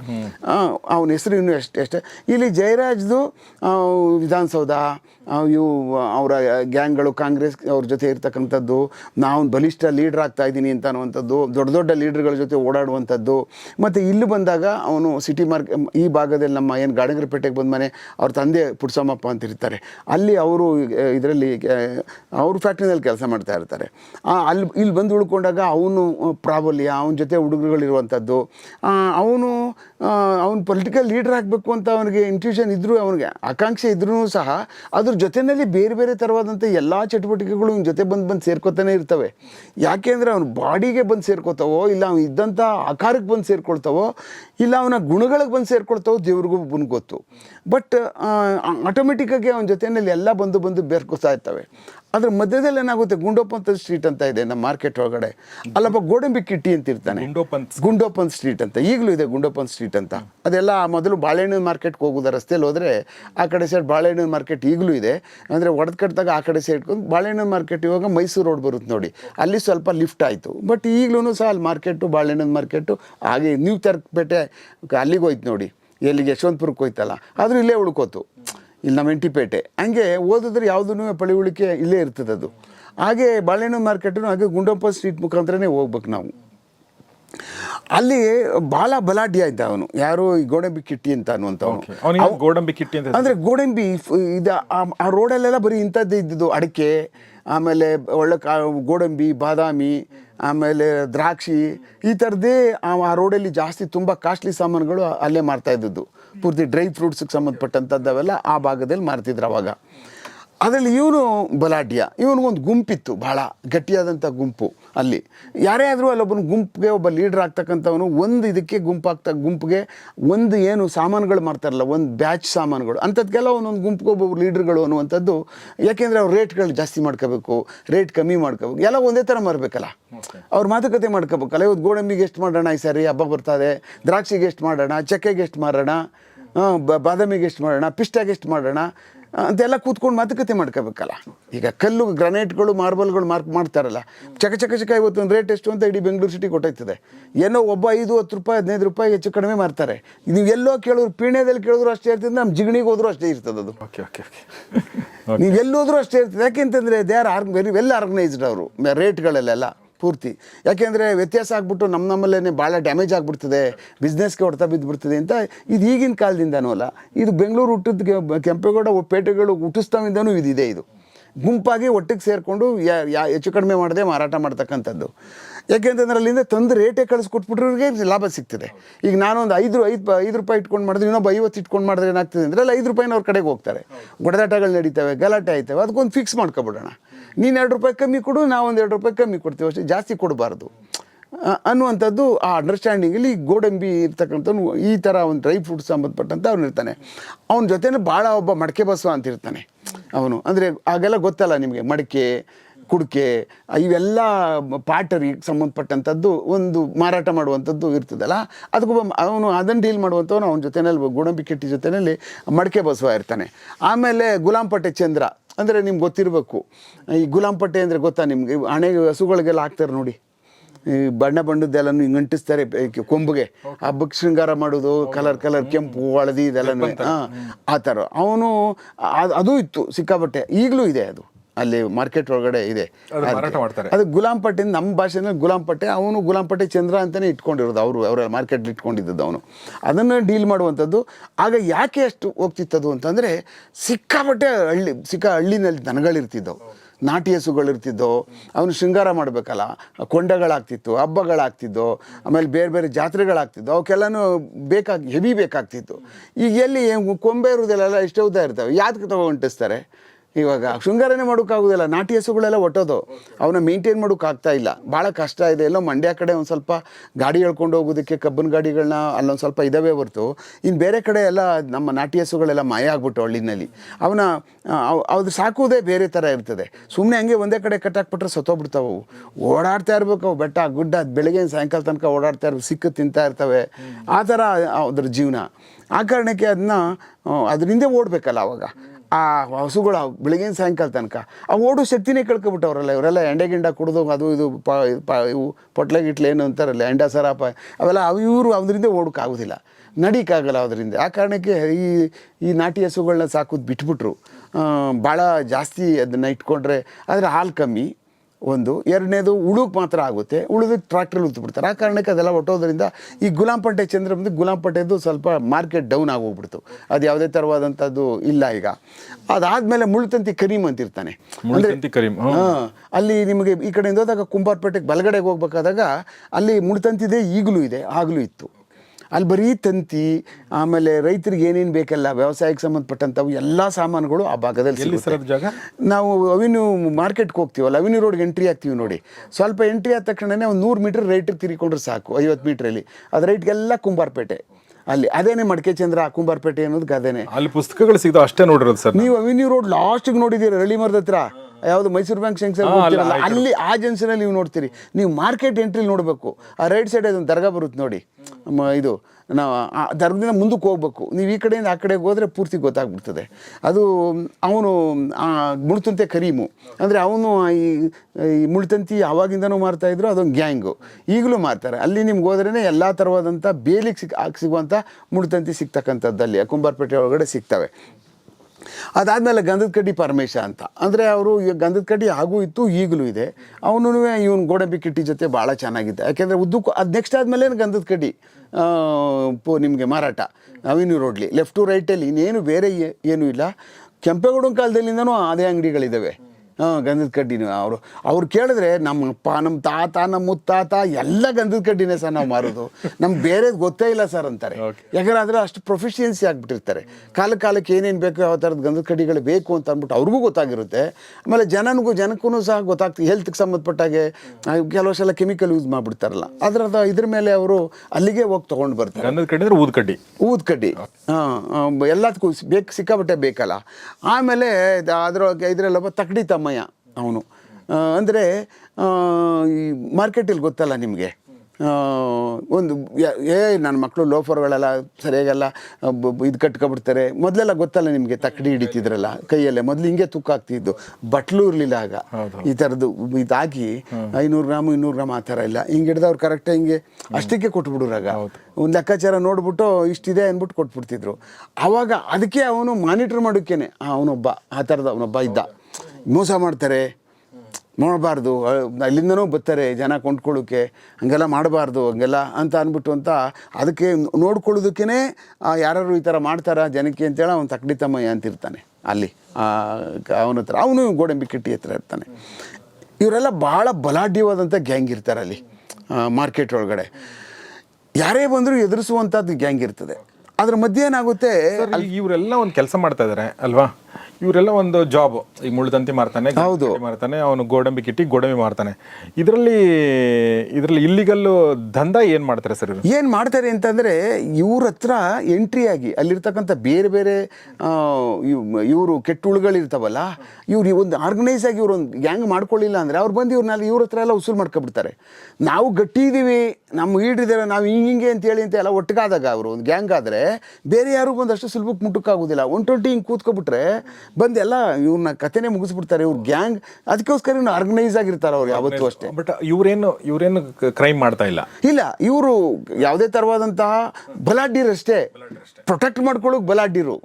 ಅವನ ಹೆಸರು ಇನ್ನೂ ಎಷ್ಟು ಎಷ್ಟೇ ಇಲ್ಲಿ ಜಯರಾಜ್ದು ವಿಧಾನಸೌಧ ಇವು ಅವರ ಗ್ಯಾಂಗ್ಗಳು ಕಾಂಗ್ರೆಸ್ ಅವ್ರ ಜೊತೆ ಇರ್ತಕ್ಕಂಥದ್ದು ನಾವು ಬಲಿಷ್ಠ ಲೀಡ್ರ್ ಆಗ್ತಾ ಇದ್ದೀನಿ ಅಂತ ಅನ್ನುವಂಥದ್ದು, ದೊಡ್ಡ ದೊಡ್ಡ ಲೀಡ್ರ್ಗಳ ಜೊತೆ ಓಡಾಡುವಂಥದ್ದು. ಮತ್ತು ಇಲ್ಲಿ ಬಂದಾಗ ಅವನು ಸಿಟಿ ಮಾರ್ಕ್, ಈ ಭಾಗದಲ್ಲಿ ನಮ್ಮ ಏನು ಗಾಡಗರಪೇಟೆಗೆ ಬಂದ ಮನೆ ಅವ್ರ ತಂದೆ ಪುಟ್ಸಮ್ಮಪ್ಪ ಅಂತ ಇರ್ತಾರೆ. ಅಲ್ಲಿ ಅವರು ಇದರಲ್ಲಿ ಅವ್ರ ಫ್ಯಾಕ್ಟ್ರಿನಲ್ಲಿ ಕೆಲಸ ಮಾಡ್ತಾ ಇರ್ತಾರೆ. ಅಲ್ಲಿ, ಇಲ್ಲಿ ಬಂದು ಉಳ್ಕೊಂಡಾಗ ಅವನು ಪ್ರಾಬಲ್ಯ, ಅವನ ಜೊತೆ ಹುಡುಗರುಗಳಿರುವಂಥದ್ದು ಅವನು ಅವನು ಪೊಲಿಟಿಕಲ್ ಲೀಡರ್ ಆಗಬೇಕು ಅಂತ ಅವನಿಗೆ ಇಂಟ್ಯೂಷನ್ ಇದ್ದರೂ ಅವನಿಗೆ ಆಕಾಂಕ್ಷೆ ಇದ್ರೂ ಸಹ ಅದ್ರ ಜೊತೆಯಲ್ಲಿ ಬೇರೆ ಬೇರೆ ಥರವಾದಂಥ ಎಲ್ಲ ಚಟುವಟಿಕೆಗಳು ಜೊತೆ ಬಂದು ಬಂದು ಸೇರ್ಕೊತಾನೆ ಇರ್ತವೆ. ಯಾಕೆ ಅವನ ಬಾಡಿಗೆ ಬಂದು ಸೇರ್ಕೋತಾವೋ ಇಲ್ಲ ಅವ್ನು ಇದ್ದಂಥ ಆಕಾರಕ್ಕೆ ಬಂದು ಸೇರ್ಕೊಳ್ತಾವೋ ಇಲ್ಲ ಅವನ ಗುಣಗಳಿಗೆ ಬಂದು ಸೇರ್ಕೊಳ್ತಾವೆ ದೇವ್ರಿಗೂ ಗುಣ ಗೊತ್ತು. ಬಟ್ ಆಟೋಮೆಟಿಕ್ಕಾಗಿ ಅವನ ಜೊತೆಯಲ್ಲಿ ಎಲ್ಲ ಬಂದು ಬಂದು ಬೇರ್ಕೋತಾ ಇರ್ತವೆ. ಅದ್ರ ಮಧ್ಯದಲ್ಲಿ ಏನಾಗುತ್ತೆ ಗುಂಡೋಪಂತ ಸ್ಟ್ರೀಟ್ ಅಂತ ಇದೆ ನಮ್ಮ ಮಾರ್ಕೆಟ್ ಒಳಗಡೆ. ಅಲ್ಲಪ್ಪ ಗೋಡಂಬಿ ಕಿಟ್ಟಿ ಅಂತ ಇರ್ತಾನೆ. ಗುಂಡೋಪಂತ್ ಗುಂಡೋಪನ್ ಸ್ಟ್ರೀಟ್ ಅಂತ. ಈಗಲೂ ಇದೆ ಗುಂಡೋಪಂತ್ ಸ್ಟ್ರೀಟ್ ಅಂತ. ಅದೆಲ್ಲ ಮೊದಲು ಬಾಳೆಹಣ್ಣಿನ ಮಾರ್ಕೆಟ್ಗೆ ಹೋಗೋದು ರಸ್ತೆಯಲ್ಲಿ ಹೋದರೆ ಆ ಕಡೆ ಸೈಡ್ ಬಾಳೆಹಣ್ಣಿನ ಮಾರ್ಕೆಟ್ ಈಗಲೂ ಇದೆ. ಅಂದರೆ ಒಡೆದು ಕಟ್ಟಿದಾಗ ಆ ಕಡೆ ಸೈಡ್ ಬಾಳೆಹಣ್ಣಿನ ಮಾರ್ಕೆಟ್ ಇವಾಗ ಮೈಸೂರು ರೋಡ್ ಬರುತ್ತೆ ನೋಡಿ. ಅಲ್ಲಿ ಸ್ವಲ್ಪ ಲಿಫ್ಟ್ ಆಯಿತು. ಬಟ್ ಈಗಲೂ ಸಹ ಅಲ್ಲಿ ಮಾರ್ಕೆಟು ಬಾಳೆಹಣ್ಣಿನ ಮಾರ್ಕೆಟು ಹಾಗೆ ನ್ಯೂ ತರ್ಕಪೇಟೆ ಅಲ್ಲಿಗೆ ಹೋಯ್ತು ನೋಡಿ. ಎಲ್ಲಿಗೆ ಯಶವಂತಪುರಕ್ಕೆ ಹೋಯ್ತಲ್ಲ. ಆದರೂ ಇಲ್ಲೇ ಉಳ್ಕೋತು. ಇಲ್ಲಿ ನಮ್ಮ ಎಂಟಿಪೇಟೆ. ಹಂಗೆ ಓದಿದ್ರೆ ಯಾವುದೂ ಪಳಿ ಉಳಿಕೆ ಇಲ್ಲೇ ಇರ್ತದೆ ಅದು. ಹಾಗೆ ಬಾಳೆಹಣ್ಣು ಮಾರ್ಕೆಟು ಹಾಗೆ ಗುಂಡಪ್ಪ ಸ್ಟ್ರೀಟ್ ಮುಖಾಂತರನೇ ಹೋಗ್ಬೇಕು ನಾವು. ಅಲ್ಲಿ ಬಹಳ ಬಲಾಢ್ಯ ಇದ್ದ ಅವನು. ಯಾರು ಈ ಗೋಡಂಬಿ ಕಿಟ್ಟಿ ಅಂತ ಅನ್ನುವಂಥವನು. ಅವನಿಗೆ ಗೋಡಂಬಿ ಕಿಟ್ಟಿ ಅಂತ. ಅಂದರೆ ಗೋಡಂಬಿ ಇದು ಆ- ಆ ರೋಡಲ್ಲೆಲ್ಲ ಬರೀ ಇಂಥದ್ದು ಇದ್ದಿದ್ದು ಅಡಿಕೆ ಆಮೇಲೆ ಒಳ್ಳೆ ಕಾ ಗೋಡಂಬಿ ಬಾದಾಮಿ ಆಮೇಲೆ ದ್ರಾಕ್ಷಿ, ಈ ಥರದ್ದೇ ಆ ರೋಡಲ್ಲಿ ಜಾಸ್ತಿ ತುಂಬ ಕಾಸ್ಟ್ಲಿ ಸಾಮಾನುಗಳು ಅಲ್ಲೇ ಮಾರ್ತಾ ಇದ್ದದ್ದು. ಪೂರ್ತಿ ಡ್ರೈ ಫ್ರೂಟ್ಸ್ಗೆ ಸಂಬಂಧಪಟ್ಟಂಥದ್ದವೆಲ್ಲ ಆ ಭಾಗದಲ್ಲಿ ಮಾರ್ತಿದ್ರು ಅವಾಗ. ಅದರಲ್ಲಿ ಇವನು ಬಲಾಢ್ಯ. ಇವನಿಗೊಂದು ಗುಂಪಿತ್ತು ಭಾಳ ಗಟ್ಟಿಯಾದಂಥ ಗುಂಪು ಅಲ್ಲಿ. ಯಾರೇ ಆದರೂ ಅಲ್ಲೊಬ್ಬನ ಗುಂಪಿಗೆ ಒಬ್ಬ ಲೀಡ್ರ್ ಆಗ್ತಕ್ಕಂಥವನು ಒಂದು ಇದಕ್ಕೆ ಗುಂಪಾಗ್ತಾ ಗುಂಪಿಗೆ ಒಂದು ಏನು ಸಾಮಾನುಗಳು ಮಾಡ್ತಾರಲ್ಲ ಒಂದು ಬ್ಯಾಚ್ ಸಾಮಾನುಗಳು. ಅಂಥದ್ಕೆಲ್ಲ ಒಂದೊಂದು ಗುಂಪಿಗೆ ಒಬ್ಬೊಬ್ರು ಲೀಡ್ರ್ಗಳು ಅನ್ನುವಂಥದ್ದು ಯಾಕೆಂದರೆ ಅವ್ರು ರೇಟ್ಗಳು ಜಾಸ್ತಿ ಮಾಡ್ಕೋಬೇಕು ರೇಟ್ ಕಮ್ಮಿ ಮಾಡ್ಕೋಬೇಕು. ಎಲ್ಲ ಒಂದೇ ಥರ ಮಾರಬೇಕಲ್ಲ. ಅವ್ರ ಮಾತುಕತೆ ಮಾಡ್ಕೋಬೇಕಲ್ಲ. ಇವತ್ತು ಗೋಡಂಬಿಗೆ ಎಷ್ಟು ಮಾಡೋಣ ಈ ಸಾರಿ? ಹಬ್ಬ ಬರ್ತದೆ. ದ್ರಾಕ್ಷಿಗೆ ಎಷ್ಟು ಮಾಡೋಣ? ಚಕ್ಕೆಗೆ ಎಷ್ಟು ಮಾರೋಣ? ಬಾದಾಮಿಗೆ ಎಷ್ಟು ಮಾಡೋಣ? ಪಿಸ್ಟಾಗೆ ಎಷ್ಟು ಮಾಡೋಣ? ಆ, ಅಂತೆಲ್ಲ ಕೂತ್ಕೊಂಡು ಮಾತುಕತೆ ಮಾಡ್ಕೋಬೇಕಲ್ಲ. ಈಗ ಕಲ್ಲು ಗ್ರನೈಟ್ಗಳು ಮಾರ್ಬಲ್ಗಳು ಮಾರ್ಕ್ ಮಾಡ್ತಾರಲ್ಲ. ಚಕ ಚಕ ಚಕ ಇವತ್ತೊಂದು ರೇಟ್ ಎಷ್ಟು ಅಂತ ಇಡೀ ಬೆಂಗಳೂರು ಸಿಟಿ ಕೊಟ್ಟೈತದೆ ಏನೋ ಒಬ್ಬ ಐದು ಹತ್ತು ರೂಪಾಯಿ ಹದಿನೈದು ರೂಪಾಯಿ ಹೆಚ್ಚು ಕಡಿಮೆ ಮಾರ್ತಾರೆ. ನೀವು ಎಲ್ಲೋ ಕೇಳಿದ್ರು ಪೀಣ್ಯದಲ್ಲಿ ಕೇಳಿದ್ರು ಅಷ್ಟೇ ಇರ್ತದೆ ನಮ್ಮ ಜಿಗಣಿಗೆ ಹೋದ್ರು ಅಷ್ಟೇ ಇರ್ತದೆ ಅದು. ಓಕೆ ಓಕೆ ಓಕೆ ನೀವು ಎಲ್ಲೋದ್ರೂ ಅಷ್ಟೇ ಇರ್ತದೆ. ಯಾಕೆಂತಂದರೆ they are org very well organised ಅವರು. ರೇಟ್ಗಳಲ್ಲೆಲ್ಲ ಪೂರ್ತಿ. ಯಾಕೆಂದರೆ ವ್ಯತ್ಯಾಸ ಆಗ್ಬಿಟ್ಟು ನಮ್ಮ ನಮ್ಮಲ್ಲೇ ಭಾಳ ಡ್ಯಾಮೇಜ್ ಆಗಿಬಿಡ್ತದೆ ಬಿಸ್ನೆಸ್ಗೆ ಹೊಡೆತ ಬಿದ್ದುಬಿಡ್ತದೆ ಅಂತ ಇದು ಈಗಿನ ಕಾಲದಿಂದನೂ ಅಲ್ಲ. ಇದು ಬೆಂಗಳೂರು ಹುಟ್ಟಿದ ಕೆಂಪೇಗೌಡ ಪೇಟೆಗಳು ಹುಟ್ಟಿಸ್ತಾವಿಂದನೂ ಇದಿದೆ ಇದು ಗುಂಪಾಗಿ ಒಟ್ಟಿಗೆ ಸೇರಿಕೊಂಡು ಯಾ ಯಾ, ಹೆಚ್ಚು ಕಡಿಮೆ ಮಾಡದೆ ಮಾರಾಟ ಮಾಡ್ತಕ್ಕಂಥದ್ದು. ಯಾಕೆಂತಂದ್ರೆ ಅಲ್ಲಿಂದ ತಂದು ರೇಟೇ ಕಳಿಸ್ಕೊಟ್ಬಿಟ್ರಿಗೆ ಲಾಭ ಸಿಗ್ತದೆ. ಈಗ ನಾನೊಂದು ಐದು ಐದು ಐದು ರೂಪಾಯಿ ಇಟ್ಕೊಂಡು ಮಾಡಿದ್ರೆ ಇನ್ನೊಬ್ಬ ಐವತ್ತು ಇಟ್ಕೊಂಡು ಮಾಡಿದ್ರೆ ಏನಾಗ್ತದೆ ಅಂದರೆ ಅಲ್ಲಿ ಐದು ರೂಪಾಯಿನ ಅವ್ರ ಕಡೆಗೆ ಹೋಗ್ತಾರೆ. ಹೊಡೆದಾಟಗಳು ನಡೀತವೆ, ಗಲಾಟೆ ಆಯ್ತವೆ, ಅದಕ್ಕೊಂದು ಫಿಕ್ಸ್ ಮಾಡ್ಕೊಬಿಡೋಣ. ನೀನು ಎರಡು ರೂಪಾಯಿ ಕಮ್ಮಿ ಕೊಡು, ನಾವು ಒಂದು ಎರಡು ರೂಪಾಯಿ ಕಮ್ಮಿ ಕೊಡ್ತೀವಿ ಅಷ್ಟೇ, ಜಾಸ್ತಿ ಕೊಡಬಾರ್ದು. ಅನ್ನುವಂಥದ್ದು ಆ ಅಂಡರ್ಸ್ಟ್ಯಾಂಡಿಂಗಲ್ಲಿ ಗೋಡಂಬಿ ಇರ್ತಕ್ಕಂಥವ್ನು ಈ ಥರ ಒಂದು ಡ್ರೈ ಫ್ರೂಟ್ಸ್ ಸಂಬಂಧಪಟ್ಟಂತ ಅವ್ನು ಇರ್ತಾನೆ. ಅವನ ಜೊತೆನೇ ಭಾಳ ಒಬ್ಬ ಮಡಕೆ ಬಸವ ಅಂತ ಇರ್ತಾನೆ ಅವನು. ಅಂದರೆ ಆಗೆಲ್ಲ ಗೊತ್ತಲ್ಲ ನಿಮಗೆ, ಮಡಿಕೆ, ಕುಡಿಕೆ ಇವೆಲ್ಲ ಪಾಟರಿ ಸಂಬಂಧಪಟ್ಟಂಥದ್ದು ಒಂದು ಮಾರಾಟ ಮಾಡುವಂಥದ್ದು ಇರ್ತದಲ್ಲ, ಅದಕ್ಕೊಬ್ಬ ಅವನು ಅದನ್ನು ಡೀಲ್ ಮಾಡುವಂಥವನು ಅವನ ಜೊತೆಯಲ್ಲಿ ಗೋಡಂಬಿ ಕೆಟ್ಟಿ ಜೊತೆಯಲ್ಲಿ ಮಡಕೆ ಬಸವ ಇರ್ತಾನೆ. ಆಮೇಲೆ ಗುಲಾಂಪಟ್ಟೆ ಚಂದ್ರ ಅಂದರೆ ನಿಮ್ಗೆ ಗೊತ್ತಿರಬೇಕು. ಈ ಗುಲಾಂಪಟ್ಟೆ ಅಂದರೆ ಗೊತ್ತಾ ನಿಮಗೆ? ಹಣೆಗೆ ಹಸುಗಳಿಗೆಲ್ಲ ಹಾಕ್ತಾರೆ ನೋಡಿ. ಈ ಬಣ್ಣ ಬಣ್ಣದ್ದೆಲ್ಲ ಹಿಂಗೆ ಅಂಟಿಸ್ತಾರೆ ಕೊಂಬುಗೆ. ಆ ಬುಕ್ ಶೃಂಗಾರ ಮಾಡೋದು ಕಲರ್ ಕಲರ್ ಕೆಂಪು ಹಳದಿ ಇದೆಲ್ಲನೂ ಹಾಂ ಆ ಥರ. ಅವನು ಅದು ಇತ್ತು ಸಿಕ್ಕಾಪಟ್ಟೆ. ಈಗಲೂ ಇದೆ ಅದು. ಅಲ್ಲಿ ಮಾರ್ಕೆಟ್ ಒಳಗಡೆ ಇದೆ. ಅದು ಮಾರಾಟ ಮಾಡ್ತಾರೆ. ಅದು ಗುಲಾಂಪಟ್ಟೆ ನಮ್ಮ ಭಾಷೆನಲ್ಲಿ ಗುಲಾಂಪಟ್ಟೆ ಅವನು ಗುಲಾಂಪಟ್ಟೆ ಚಂದ್ರ ಅಂತಲೇ ಇಟ್ಕೊಂಡಿರೋದು ಅವರು ಅವರ ಮಾರ್ಕೆಟ್ ಇಟ್ಕೊಂಡಿದ್ದದ್ದು ಅವನು. ಅದನ್ನು ಡೀಲ್ ಮಾಡುವಂಥದ್ದು. ಆಗ ಯಾಕೆ ಅಷ್ಟು ಹೋಗ್ತಿತ್ತದು ಅಂತಂದರೆ ಸಿಕ್ಕಾಪಟ್ಟೆ ಹಳ್ಳಿ ಸಿಕ್ಕ ಹಳ್ಳಿನಲ್ಲಿ ದನಗಳಿರ್ತಿದ್ದವು ನಾಟಿ ಹಸುಗಳಿರ್ತಿದ್ದೋ ಅವನು ಶೃಂಗಾರ ಮಾಡಬೇಕಲ್ಲ ಕೊಂಡಗಳಾಗ್ತಿತ್ತು ಹಬ್ಬಗಳಾಗ್ತಿದ್ದೋ ಆಮೇಲೆ ಬೇರೆ ಬೇರೆ ಜಾತ್ರೆಗಳಾಗ್ತಿದ್ದೋ ಅವಕ್ಕೆಲ್ಲನೂ ಬೇಕಾಗಿ ಹೆವಿ ಬೇಕಾಗ್ತಿತ್ತು. ಈಗ ಎಲ್ಲಿ ಕೊಂಬೆ ಇರೋದೆಲ್ಲ ಇಷ್ಟ ಉದ್ದ ಇರ್ತವೆ. ಯಾತಕ್ಕೆ ತಗೊ ಅಂಟಿಸ್ತಾರೆ ಇವಾಗ ಶೃಂಗಾರನೇ ಮಾಡೋಕ್ಕಾಗೋದಿಲ್ಲ. ನಾಟಿ ಹಸುಗಳೆಲ್ಲ ಒಟ್ಟೋದು. ಅವನ್ನ ಮೇಂಟೈನ್ ಮಾಡೋಕ್ಕಾಗ್ತಾ ಇಲ್ಲ. ಭಾಳ ಕಷ್ಟ ಇದೆ. ಎಲ್ಲೋ ಮಂಡ್ಯ ಕಡೆ ಒಂದು ಸ್ವಲ್ಪ ಗಾಡಿ ಹೇಳ್ಕೊಂಡು ಹೋಗೋದಕ್ಕೆ ಕಬ್ಬನ ಗಾಡಿಗಳನ್ನ ಅಲ್ಲೊಂದು ಸ್ವಲ್ಪ ಇದಾವೆ ಹೊರ್ತು. ಇನ್ನು ಬೇರೆ ಕಡೆ ಎಲ್ಲ ನಮ್ಮ ನಾಟಿ ಹಸುಗಳೆಲ್ಲ ಮಾಯ ಆಗ್ಬಿಟ್ಟು ಹಳ್ಳಿನಲ್ಲಿ. ಅವನ ಅದು ಸಾಕುವುದೇ ಬೇರೆ ಥರ ಇರ್ತದೆ. ಸುಮ್ಮನೆ ಹಂಗೆ ಒಂದೇ ಕಡೆ ಕಟ್ಟಾಕ್ಬಿಟ್ರೆ ಸತ್ತೋಗ್ಬಿಡ್ತಾವೆ ಓಡಾಡ್ತಾ ಇರ್ಬೇಕು ಅವು. ಬೆಟ್ಟ, ಗುಡ್ಡ, ಬೆಳಗ್ಗೆ ಸಾಯಂಕಾಲ ತನಕ ಓಡಾಡ್ತಾ ಇರ್ಬೇಕು. ಸಿಕ್ಕು ತಿಂತಾ ಇರ್ತವೆ. ಆ ಥರ ಅದ್ರ ಜೀವನ. ಆ ಕಾರಣಕ್ಕೆ ಅದನ್ನ ಅದರಿಂದ ಓಡಬೇಕಲ್ಲ ಅವಾಗ. ಆ ಹಸುಗಳು ಬೆಳಗಿನ ಸಾಯಂಕಾಲ ತನಕ ಆ ಓಡು ಶಕ್ತಿನೇ ಕಳ್ಕೊಬಿಟ್ಟವ್ರಲ್ಲ, ಇವರೆಲ್ಲ ಎಂಡೆ ಗಿಂಡ ಕುಡಿದು ಅದು ಇದು ಪ ಪ, ಇವು ಪೊಟ್ಲೆ ಗಿಟ್ಲೆ ಏನು ಅಂತಾರಲ್ಲ ಎಂಡ ಸರಾಪ, ಅವೆಲ್ಲ ಅವು ಇವರು ಅದರಿಂದ ಓಡೋಕ್ಕಾಗೋದಿಲ್ಲ. ನಡೀಕಾಗಲ್ಲ ಅದರಿಂದ. ಆ ಕಾರಣಕ್ಕೆ ಈ ಈ ನಾಟಿ ಹಸುಗಳನ್ನ ಸಾಕೋದು ಬಿಟ್ಬಿಟ್ರು. ಭಾಳ ಜಾಸ್ತಿ ಅದನ್ನು ಇಟ್ಕೊಂಡ್ರೆ ಆದರೆ ಹಾಲು ಕಮ್ಮಿ. ಒಂದು. ಎರಡನೇದು ಉಳುಕ್ ಮಾತ್ರ ಆಗುತ್ತೆ. ಉಳಿದಕ್ಕೆ ಟ್ರ್ಯಾಕ್ಟ್ರಲ್ಲಿ ಉತ್ಬಿಡ್ತಾರೆ. ಆ ಕಾರಣಕ್ಕೆ ಅದೆಲ್ಲ ಹೊಟ್ಟೋದ್ರಿಂದ ಈ ಗುಲಾಂಪಟ್ಟೆ ಚಂದ್ರ ಬಂದು ಗುಲಾಂಪಟ್ಟೆದು ಸ್ವಲ್ಪ ಮಾರ್ಕೆಟ್ ಡೌನ್ ಆಗೋಗ್ಬಿಡ್ತು. ಅದು ಯಾವುದೇ ಥರವಾದಂಥದ್ದು ಇಲ್ಲ ಈಗ. ಅದಾದಮೇಲೆ ಮುಳ್ತಂತಿ ಕರೀಮ್ ಅಂತಿರ್ತಾನೆ. ಹಾಂ ಅಲ್ಲಿ ನಿಮಗೆ ಈ ಕಡೆಯಿಂದ ಹೋದಾಗ ಕುಂಬಾರ್ಪೇಟೆಗೆ ಬಲಗಡೆಗೆ ಹೋಗ್ಬೇಕಾದಾಗ ಅಲ್ಲಿ ಮುಳ್ತಂತಿದೆ ಈಗಲೂ ಇದೆ ಆಗಲೂ ಇತ್ತು. ಅಲ್ಲಿ ಬರೀ ತಂತಿ ಆಮೇಲೆ ರೈತರಿಗೆ ಏನೇನು ಬೇಕಲ್ಲ ವ್ಯವಸಾಯಕ್ಕೆ ಸಂಬಂಧಪಟ್ಟಂಥವು ಎಲ್ಲ ಸಾಮಾನುಗಳು ಆ ಭಾಗದಲ್ಲಿ ಜಾಗ? ನಾವು ಅವಿನ್ಯೂ ಮಾರ್ಕೆಟ್ಗೆ ಹೋಗ್ತೀವಲ್ಲ ಅವಿನ್ಯೂ ರೋಡ್ಗೆ ಎಂಟ್ರಿ ಆಗ್ತೀವಿ ನೋಡಿ. ಸ್ವಲ್ಪ ಎಂಟ್ರಿ ಆದ ತಕ್ಷಣನೇ ಒಂದು ನೂರು ಮೀಟ್ರ್ ರೈಟಿಗೆ ತಿರ್ಕೊಂಡ್ರೆ ಸಾಕು ಐವತ್ತು ಮೀಟ್ರಲ್ಲಿ ಅದು ರೈಟ್ಗೆಲ್ಲ ಕುಂಬಾರಪೇಟೆ. ಅಲ್ಲಿ ಅದೇನೇ ಮಡಕೆ ಚಂದ್ರ ಕುಂಬಾರಪೇಟೆ ಅನ್ನೋದು ಅದೇನೆ ಅಲ್ಲಿ ಪುಸ್ತಕಗಳು ಸಿಗ್ತಾವೆ ಅಷ್ಟೇ ನೋಡಿರೋದು ಸರ್ ನೀವು ಅವಿನ್ಯೂ ರೋಡ್ ಲಾಸ್ಟಿಗೆ ನೋಡಿದ್ದೀರಿ ರಳಿ ಮರದ ಹತ್ರ? ಯಾವುದು ಮೈಸೂರು ಬ್ಯಾಂಕ್ ಹಾ, ಅಲ್ಲ, ಆ ಜಂಕ್ಷನಲ್ಲಿ ನೀವು ನೋಡ್ತೀರಿ. ನೀವು ಮಾರ್ಕೆಟ್ ಎಂಟ್ರಿಲಿ ನೋಡಬೇಕು. ಆ ರೈಟ್ ಸೈಡ್ ಅದೊಂದು ದರ್ಗಾ ಬರುತ್ತೆ ನೋಡಿ. ಇದು ನಾವು ಆ ದರ್ಗದಿಂದ ಮುಂದಕ್ಕೆ ಹೋಗ್ಬೇಕು. ನೀವು ಈ ಕಡೆಯಿಂದ ಆ ಕಡೆಗೆ ಹೋದರೆ ಪೂರ್ತಿ ಗೊತ್ತಾಗ್ಬಿಡ್ತದೆ. ಅದು ಅವನು ಮುಳ್ತಂತೆ ಕರೀಮು. ಅಂದರೆ ಅವನು ಈ ಈ ಮುಳ್ತಂತಿ ಆವಾಗಿಂದನೂ ಮಾರ್ತಾಯಿದ್ರು ಅದೊಂದು ಗ್ಯಾಂಗು. ಈಗಲೂ ಮಾರ್ತಾರೆ. ಅಲ್ಲಿ ನಿಮ್ಗೆ ಹೋದ್ರೇ ಎಲ್ಲ ಥರವಾದಂಥ ಬೇಲಿಗೆ ಸಿಕ್ ಸಿಗುವಂಥ ಮುಳ್ತಂತಿ ಸಿಗ್ತಕ್ಕಂಥದ್ದು ಅಲ್ಲಿ ಕುಂಬಾರಪೇಟೆ ಒಳಗಡೆ ಸಿಗ್ತವೆ. ಅದಾದಮೇಲೆ ಗಂಧದ ಕಡ್ಡಿ ಪರಮೇಶ ಅಂತ. ಅಂದರೆ ಅವರು ಈಗ ಗಂಧದ ಕಡ್ಡಿ ಹಾಗೂ ಇತ್ತು, ಈಗಲೂ ಇದೆ. ಅವನು ಇವನು ಗೋಡಂಬಿ ಕಿಟ್ಟಿ ಜೊತೆ ಭಾಳ ಚೆನ್ನಾಗಿದೆ ಯಾಕೆಂದರೆ ಉದ್ದಕ್ಕೂ ಅದು ನೆಕ್ಸ್ಟ್ ಆದಮೇಲೆ ಗಂಧದ ಕಡ್ಡಿ? ಪೋ, ನಿಮಗೆ ಮಾರಾಟ. ಅವಿನ್ಯೂ ರೋಡ್ಲಿ ಲೆಫ್ಟು ರೈಟಲ್ಲಿ ಇನ್ನೇನು ಬೇರೆ ಏನೂ ಇಲ್ಲ. ಕೆಂಪೇಗೌಡನ ಕಾಲದಲ್ಲಿಂದನೂ ಅದೇ ಅಂಗಡಿಗಳಿದ್ದಾವೆ. ಹಾಂ ಗಂಧದ ಕಡ್ಡಿನೂ. ಅವರು ಅವ್ರು ಕೇಳಿದ್ರೆ ನಮ್ಮ ಅಪ್ಪ ನಮ್ಮ ತಾತ ನಮ್ಮ ಮುತ್ತಾತ ಎಲ್ಲ ಗಂಧದ ಕಡ್ಡಿನೇ ಸರ್ ನಾವು ಮಾರೋದು. ನಮ್ಗೆ ಬೇರೆ ಗೊತ್ತೇ ಇಲ್ಲ ಸರ್ ಅಂತಾರೆ. ಯಾಕಂದ್ರೆ ಅಷ್ಟು ಪ್ರೊಫಿಷಿಯನ್ಸಿ ಆಗಿಬಿಟ್ಟಿರ್ತಾರೆ. ಕಾಲ ಕಾಲಕ್ಕೆ ಏನೇನು ಬೇಕು ಯಾವ ಥರದ ಗಂಧದ ಕಡ್ಡಿಗಳು ಬೇಕು ಅಂತ ಅಂದ್ಬಿಟ್ಟು ಅವ್ರಿಗೂ ಗೊತ್ತಾಗಿರುತ್ತೆ. ಆಮೇಲೆ ಜನನಿಗೂ ಜನಕ್ಕೂ ಸಹ ಗೊತ್ತಾಗ್ತದೆ. ಹೆಲ್ತ್ಗೆ ಸಂಬಂಧಪಟ್ಟಾಗೆ ಕೆಲವು ಸಲ ಕೆಮಿಕಲ್ ಯೂಸ್ ಮಾಡಿಬಿಡ್ತಾರಲ್ಲ. ಅದರದ ಇದ್ರ ಮೇಲೆ ಅವರು ಅಲ್ಲಿಗೆ ಹೋಗಿ ತೊಗೊಂಡು ಬರ್ತಾರೆ. ಗಂಧದ ಕಡ್ಡಿ ಅಂದ್ರೆ ಊದ್ ಕಡ್ಡಿ? ಊದ್ ಕಡ್ಡಿ. ಹಾಂ ಎಲ್ಲದಕ್ಕೂ ಬೇಕು ಸಿಕ್ಕಾಬಟ್ಟೆ ಬೇಕಲ್ಲ. ಆಮೇಲೆ ಅದ್ರೊಳಗೆ ಇದರಲ್ಲೊಬ್ಬ ತಕ್ಕಡಿ ತಮ್ಮಯ್ಯ ಅವನು. ಅಂದರೆ ಈ ಮಾರ್ಕೆಟಲ್ಲಿ ಗೊತ್ತಲ್ಲ ನಿಮಗೆ? ಒಂದು ಏ ನನ್ನ ಮಕ್ಕಳು ಲೋಫರ್ಗಳೆಲ್ಲ ಸರಿಯಾಗೆಲ್ಲ ಇದು ಕಟ್ಕೊಬಿಡ್ತಾರೆ. ಮೊದಲೆಲ್ಲ ಗೊತ್ತಲ್ಲ ನಿಮಗೆ ತಕ್ಕಡಿ ಹಿಡಿತಿದ್ರಲ್ಲ ಕೈಯಲ್ಲೇ. ಮೊದಲು ಹಿಂಗೆ ತುಕ್ಕಾಗ್ತಿದ್ದು ಆಗ್ತಿದ್ದು ಬಟ್ಲು ಇರಲಿಲ್ಲ ಆಗ. ಈ ಥರದ್ದು ಇದಾಗಿ ಐನೂರು ಗ್ರಾಮ್ ಇನ್ನೂರು ಗ್ರಾಮ್ ಆ ಥರ ಇಲ್ಲ. ಹಿಂಗೆ ಹಿಡ್ದವ್ರು ಕರೆಕ್ಟಾಗಿ ಹಿಂಗೆ ಅಷ್ಟಕ್ಕೆ ಕೊಟ್ಬಿಡೋರಾಗ ಒಂದು ಲೆಕ್ಕಾಚಾರ ನೋಡ್ಬಿಟ್ಟು ಇಷ್ಟಿದೆ ಅಂದ್ಬಿಟ್ಟು ಕೊಟ್ಬಿಡ್ತಿದ್ರು. ಆವಾಗ ಅದಕ್ಕೆ ಅವನು ಮಾನಿಟ್ರ್ ಮಾಡೋಕ್ಕೇನೆ. ಅವನೊಬ್ಬ ಆ ಥರದ ಅವನೊಬ್ಬ ಇದ್ದ. ಮೋಸ ಮಾಡ್ತಾರೆ. ನೋಡಬಾರ್ದು. ಅಲ್ಲಿಂದನೂ ಬರ್ತಾರೆ ಜನ ಕೊಂಡ್ಕೊಳ್ಳೋಕ್ಕೆ ಹಂಗೆಲ್ಲ ಮಾಡಬಾರ್ದು ಹಂಗೆಲ್ಲ ಅಂತ ಅಂದ್ಬಿಟ್ಟು ಅಂತ ಅದಕ್ಕೆ ನೋಡ್ಕೊಳ್ಳೋದಕ್ಕೇ ಯಾರು ಈ ಥರ ಮಾಡ್ತಾರ ಜನಕ್ಕೆ ಅಂತೇಳಿ ಅವನು ತಕ್ಕಡಿ ತಮ್ಮಯ್ಯ ಅಂತಿರ್ತಾನೆ ಅಲ್ಲಿ. ಅವನ ಹತ್ರ. ಅವನು ಗೋಡಂಬಿ ಕಿಟ್ಟಿ ಹತ್ರ ಇರ್ತಾನೆ. ಇವರೆಲ್ಲ ಭಾಳ ಬಲಾಢ್ಯವಾದಂಥ ಗ್ಯಾಂಗ್ ಇರ್ತಾರೆ ಅಲ್ಲಿ ಮಾರ್ಕೆಟ್ ಒಳಗಡೆ. ಯಾರೇ ಬಂದರೂ ಎದುರಿಸುವಂಥದ್ದು ಗ್ಯಾಂಗ್ ಇರ್ತದೆ. ಅದ್ರ ಮಧ್ಯೆ ಏನಾಗುತ್ತೆ ಇವರೆಲ್ಲ ಒಂದು ಕೆಲಸ ಮಾಡ್ತಾ ಇದ್ದಾರೆ ಅಲ್ವಾ? ಇವರೆಲ್ಲ ಒಂದು ಜಾಬ್ ಈ ಮುಳ್ಳುದಂತಿ ಮಾರ್ತಾನೆ ಹೌದು. ಮಾರ್ತಾನೆ ಅವನು ಗೋಡಂಬಿ ಕಿಟ್ಟಿ ಗೋಡಂಬಿ ಮಾರ್ತಾನೆ. ಇದರಲ್ಲಿ ಇದರಲ್ಲಿ ಇಲ್ಲಿಗಲ್ಲು ದಂಧ ಏನು ಮಾಡ್ತಾರೆ ಸರ್ ಏನು ಮಾಡ್ತಾರೆ ಅಂತಂದರೆ ಇವ್ರ ಹತ್ರ ಎಂಟ್ರಿ ಆಗಿ ಅಲ್ಲಿರ್ತಕ್ಕಂಥ ಬೇರೆ ಬೇರೆ ಇವರು ಕೆಟ್ಟುಳುಗಳಿರ್ತಾವಲ್ಲ ಇವ್ರು ಒಂದು ಆರ್ಗನೈಸ್ ಆಗಿ ಇವ್ರು ಒಂದು ಗ್ಯಾಂಗ್ ಮಾಡ್ಕೊಳ್ಳಿಲ್ಲ ಅಂದರೆ ಅವ್ರು ಬಂದು ಇವ್ರನ್ನೆಲ್ಲ ಇವ್ರ ಹತ್ರ ಎಲ್ಲ ವಸೂಲು ಮಾಡ್ಕೊಬಿಡ್ತಾರೆ. ನಾವು ಗಟ್ಟಿ ಇದ್ದೀವಿ ನಮ್ಮ ಈಡಿದ್ದೇವೆ ನಾವು ಹಿಂಗೆ ಹಿಂಗೆ ಅಂತೇಳಿ ಅಂತ ಎಲ್ಲ ಒಟ್ಟಿಗಾದಾಗ ಅವರು ಒಂದು ಗ್ಯಾಂಗ್ ಆದರೆ ಬೇರೆ ಯಾರು ಬಂದಷ್ಟು ಸುಲಭಕ್ಕೆ ಮುಟ್ಟಕ್ಕಾಗೋದಿಲ್ಲ ಒನ್ ಟ್ವೆಂಟಿ ಹಿಂಗೆ ಕೂತ್ಕೊಬಿಟ್ರೆ ಬಂದು ಎಲ್ಲ ಇವ್ರನ್ನ ಕಥೆನೇ ಮುಗಿಸ್ಬಿಡ್ತಾರೆ ಇವ್ರು ಗ್ಯಾಂಗ್. ಅದಕ್ಕೋಸ್ಕರ ಇವ್ನು ಆರ್ಗನೈಸ್ ಆಗಿರ್ತಾರೆ ಅವ್ರು ಯಾವತ್ತೂ ಅಷ್ಟೇ. ಬಟ್ ಇವರೇನು ಇವರೇನು ಕ್ರೈಮ್ ಮಾಡ್ತಾ ಇಲ್ಲ. ಇಲ್ಲ ಇವರು ಯಾವುದೇ ಥರವಾದಂತಹ ಬಲಾಢ್ಯರಷ್ಟೇ ಪ್ರೊಟೆಕ್ಟ್ ಮಾಡ್ಕೊಳ್ಳೋಕೆ ಬಲಾಢ್ಯರು.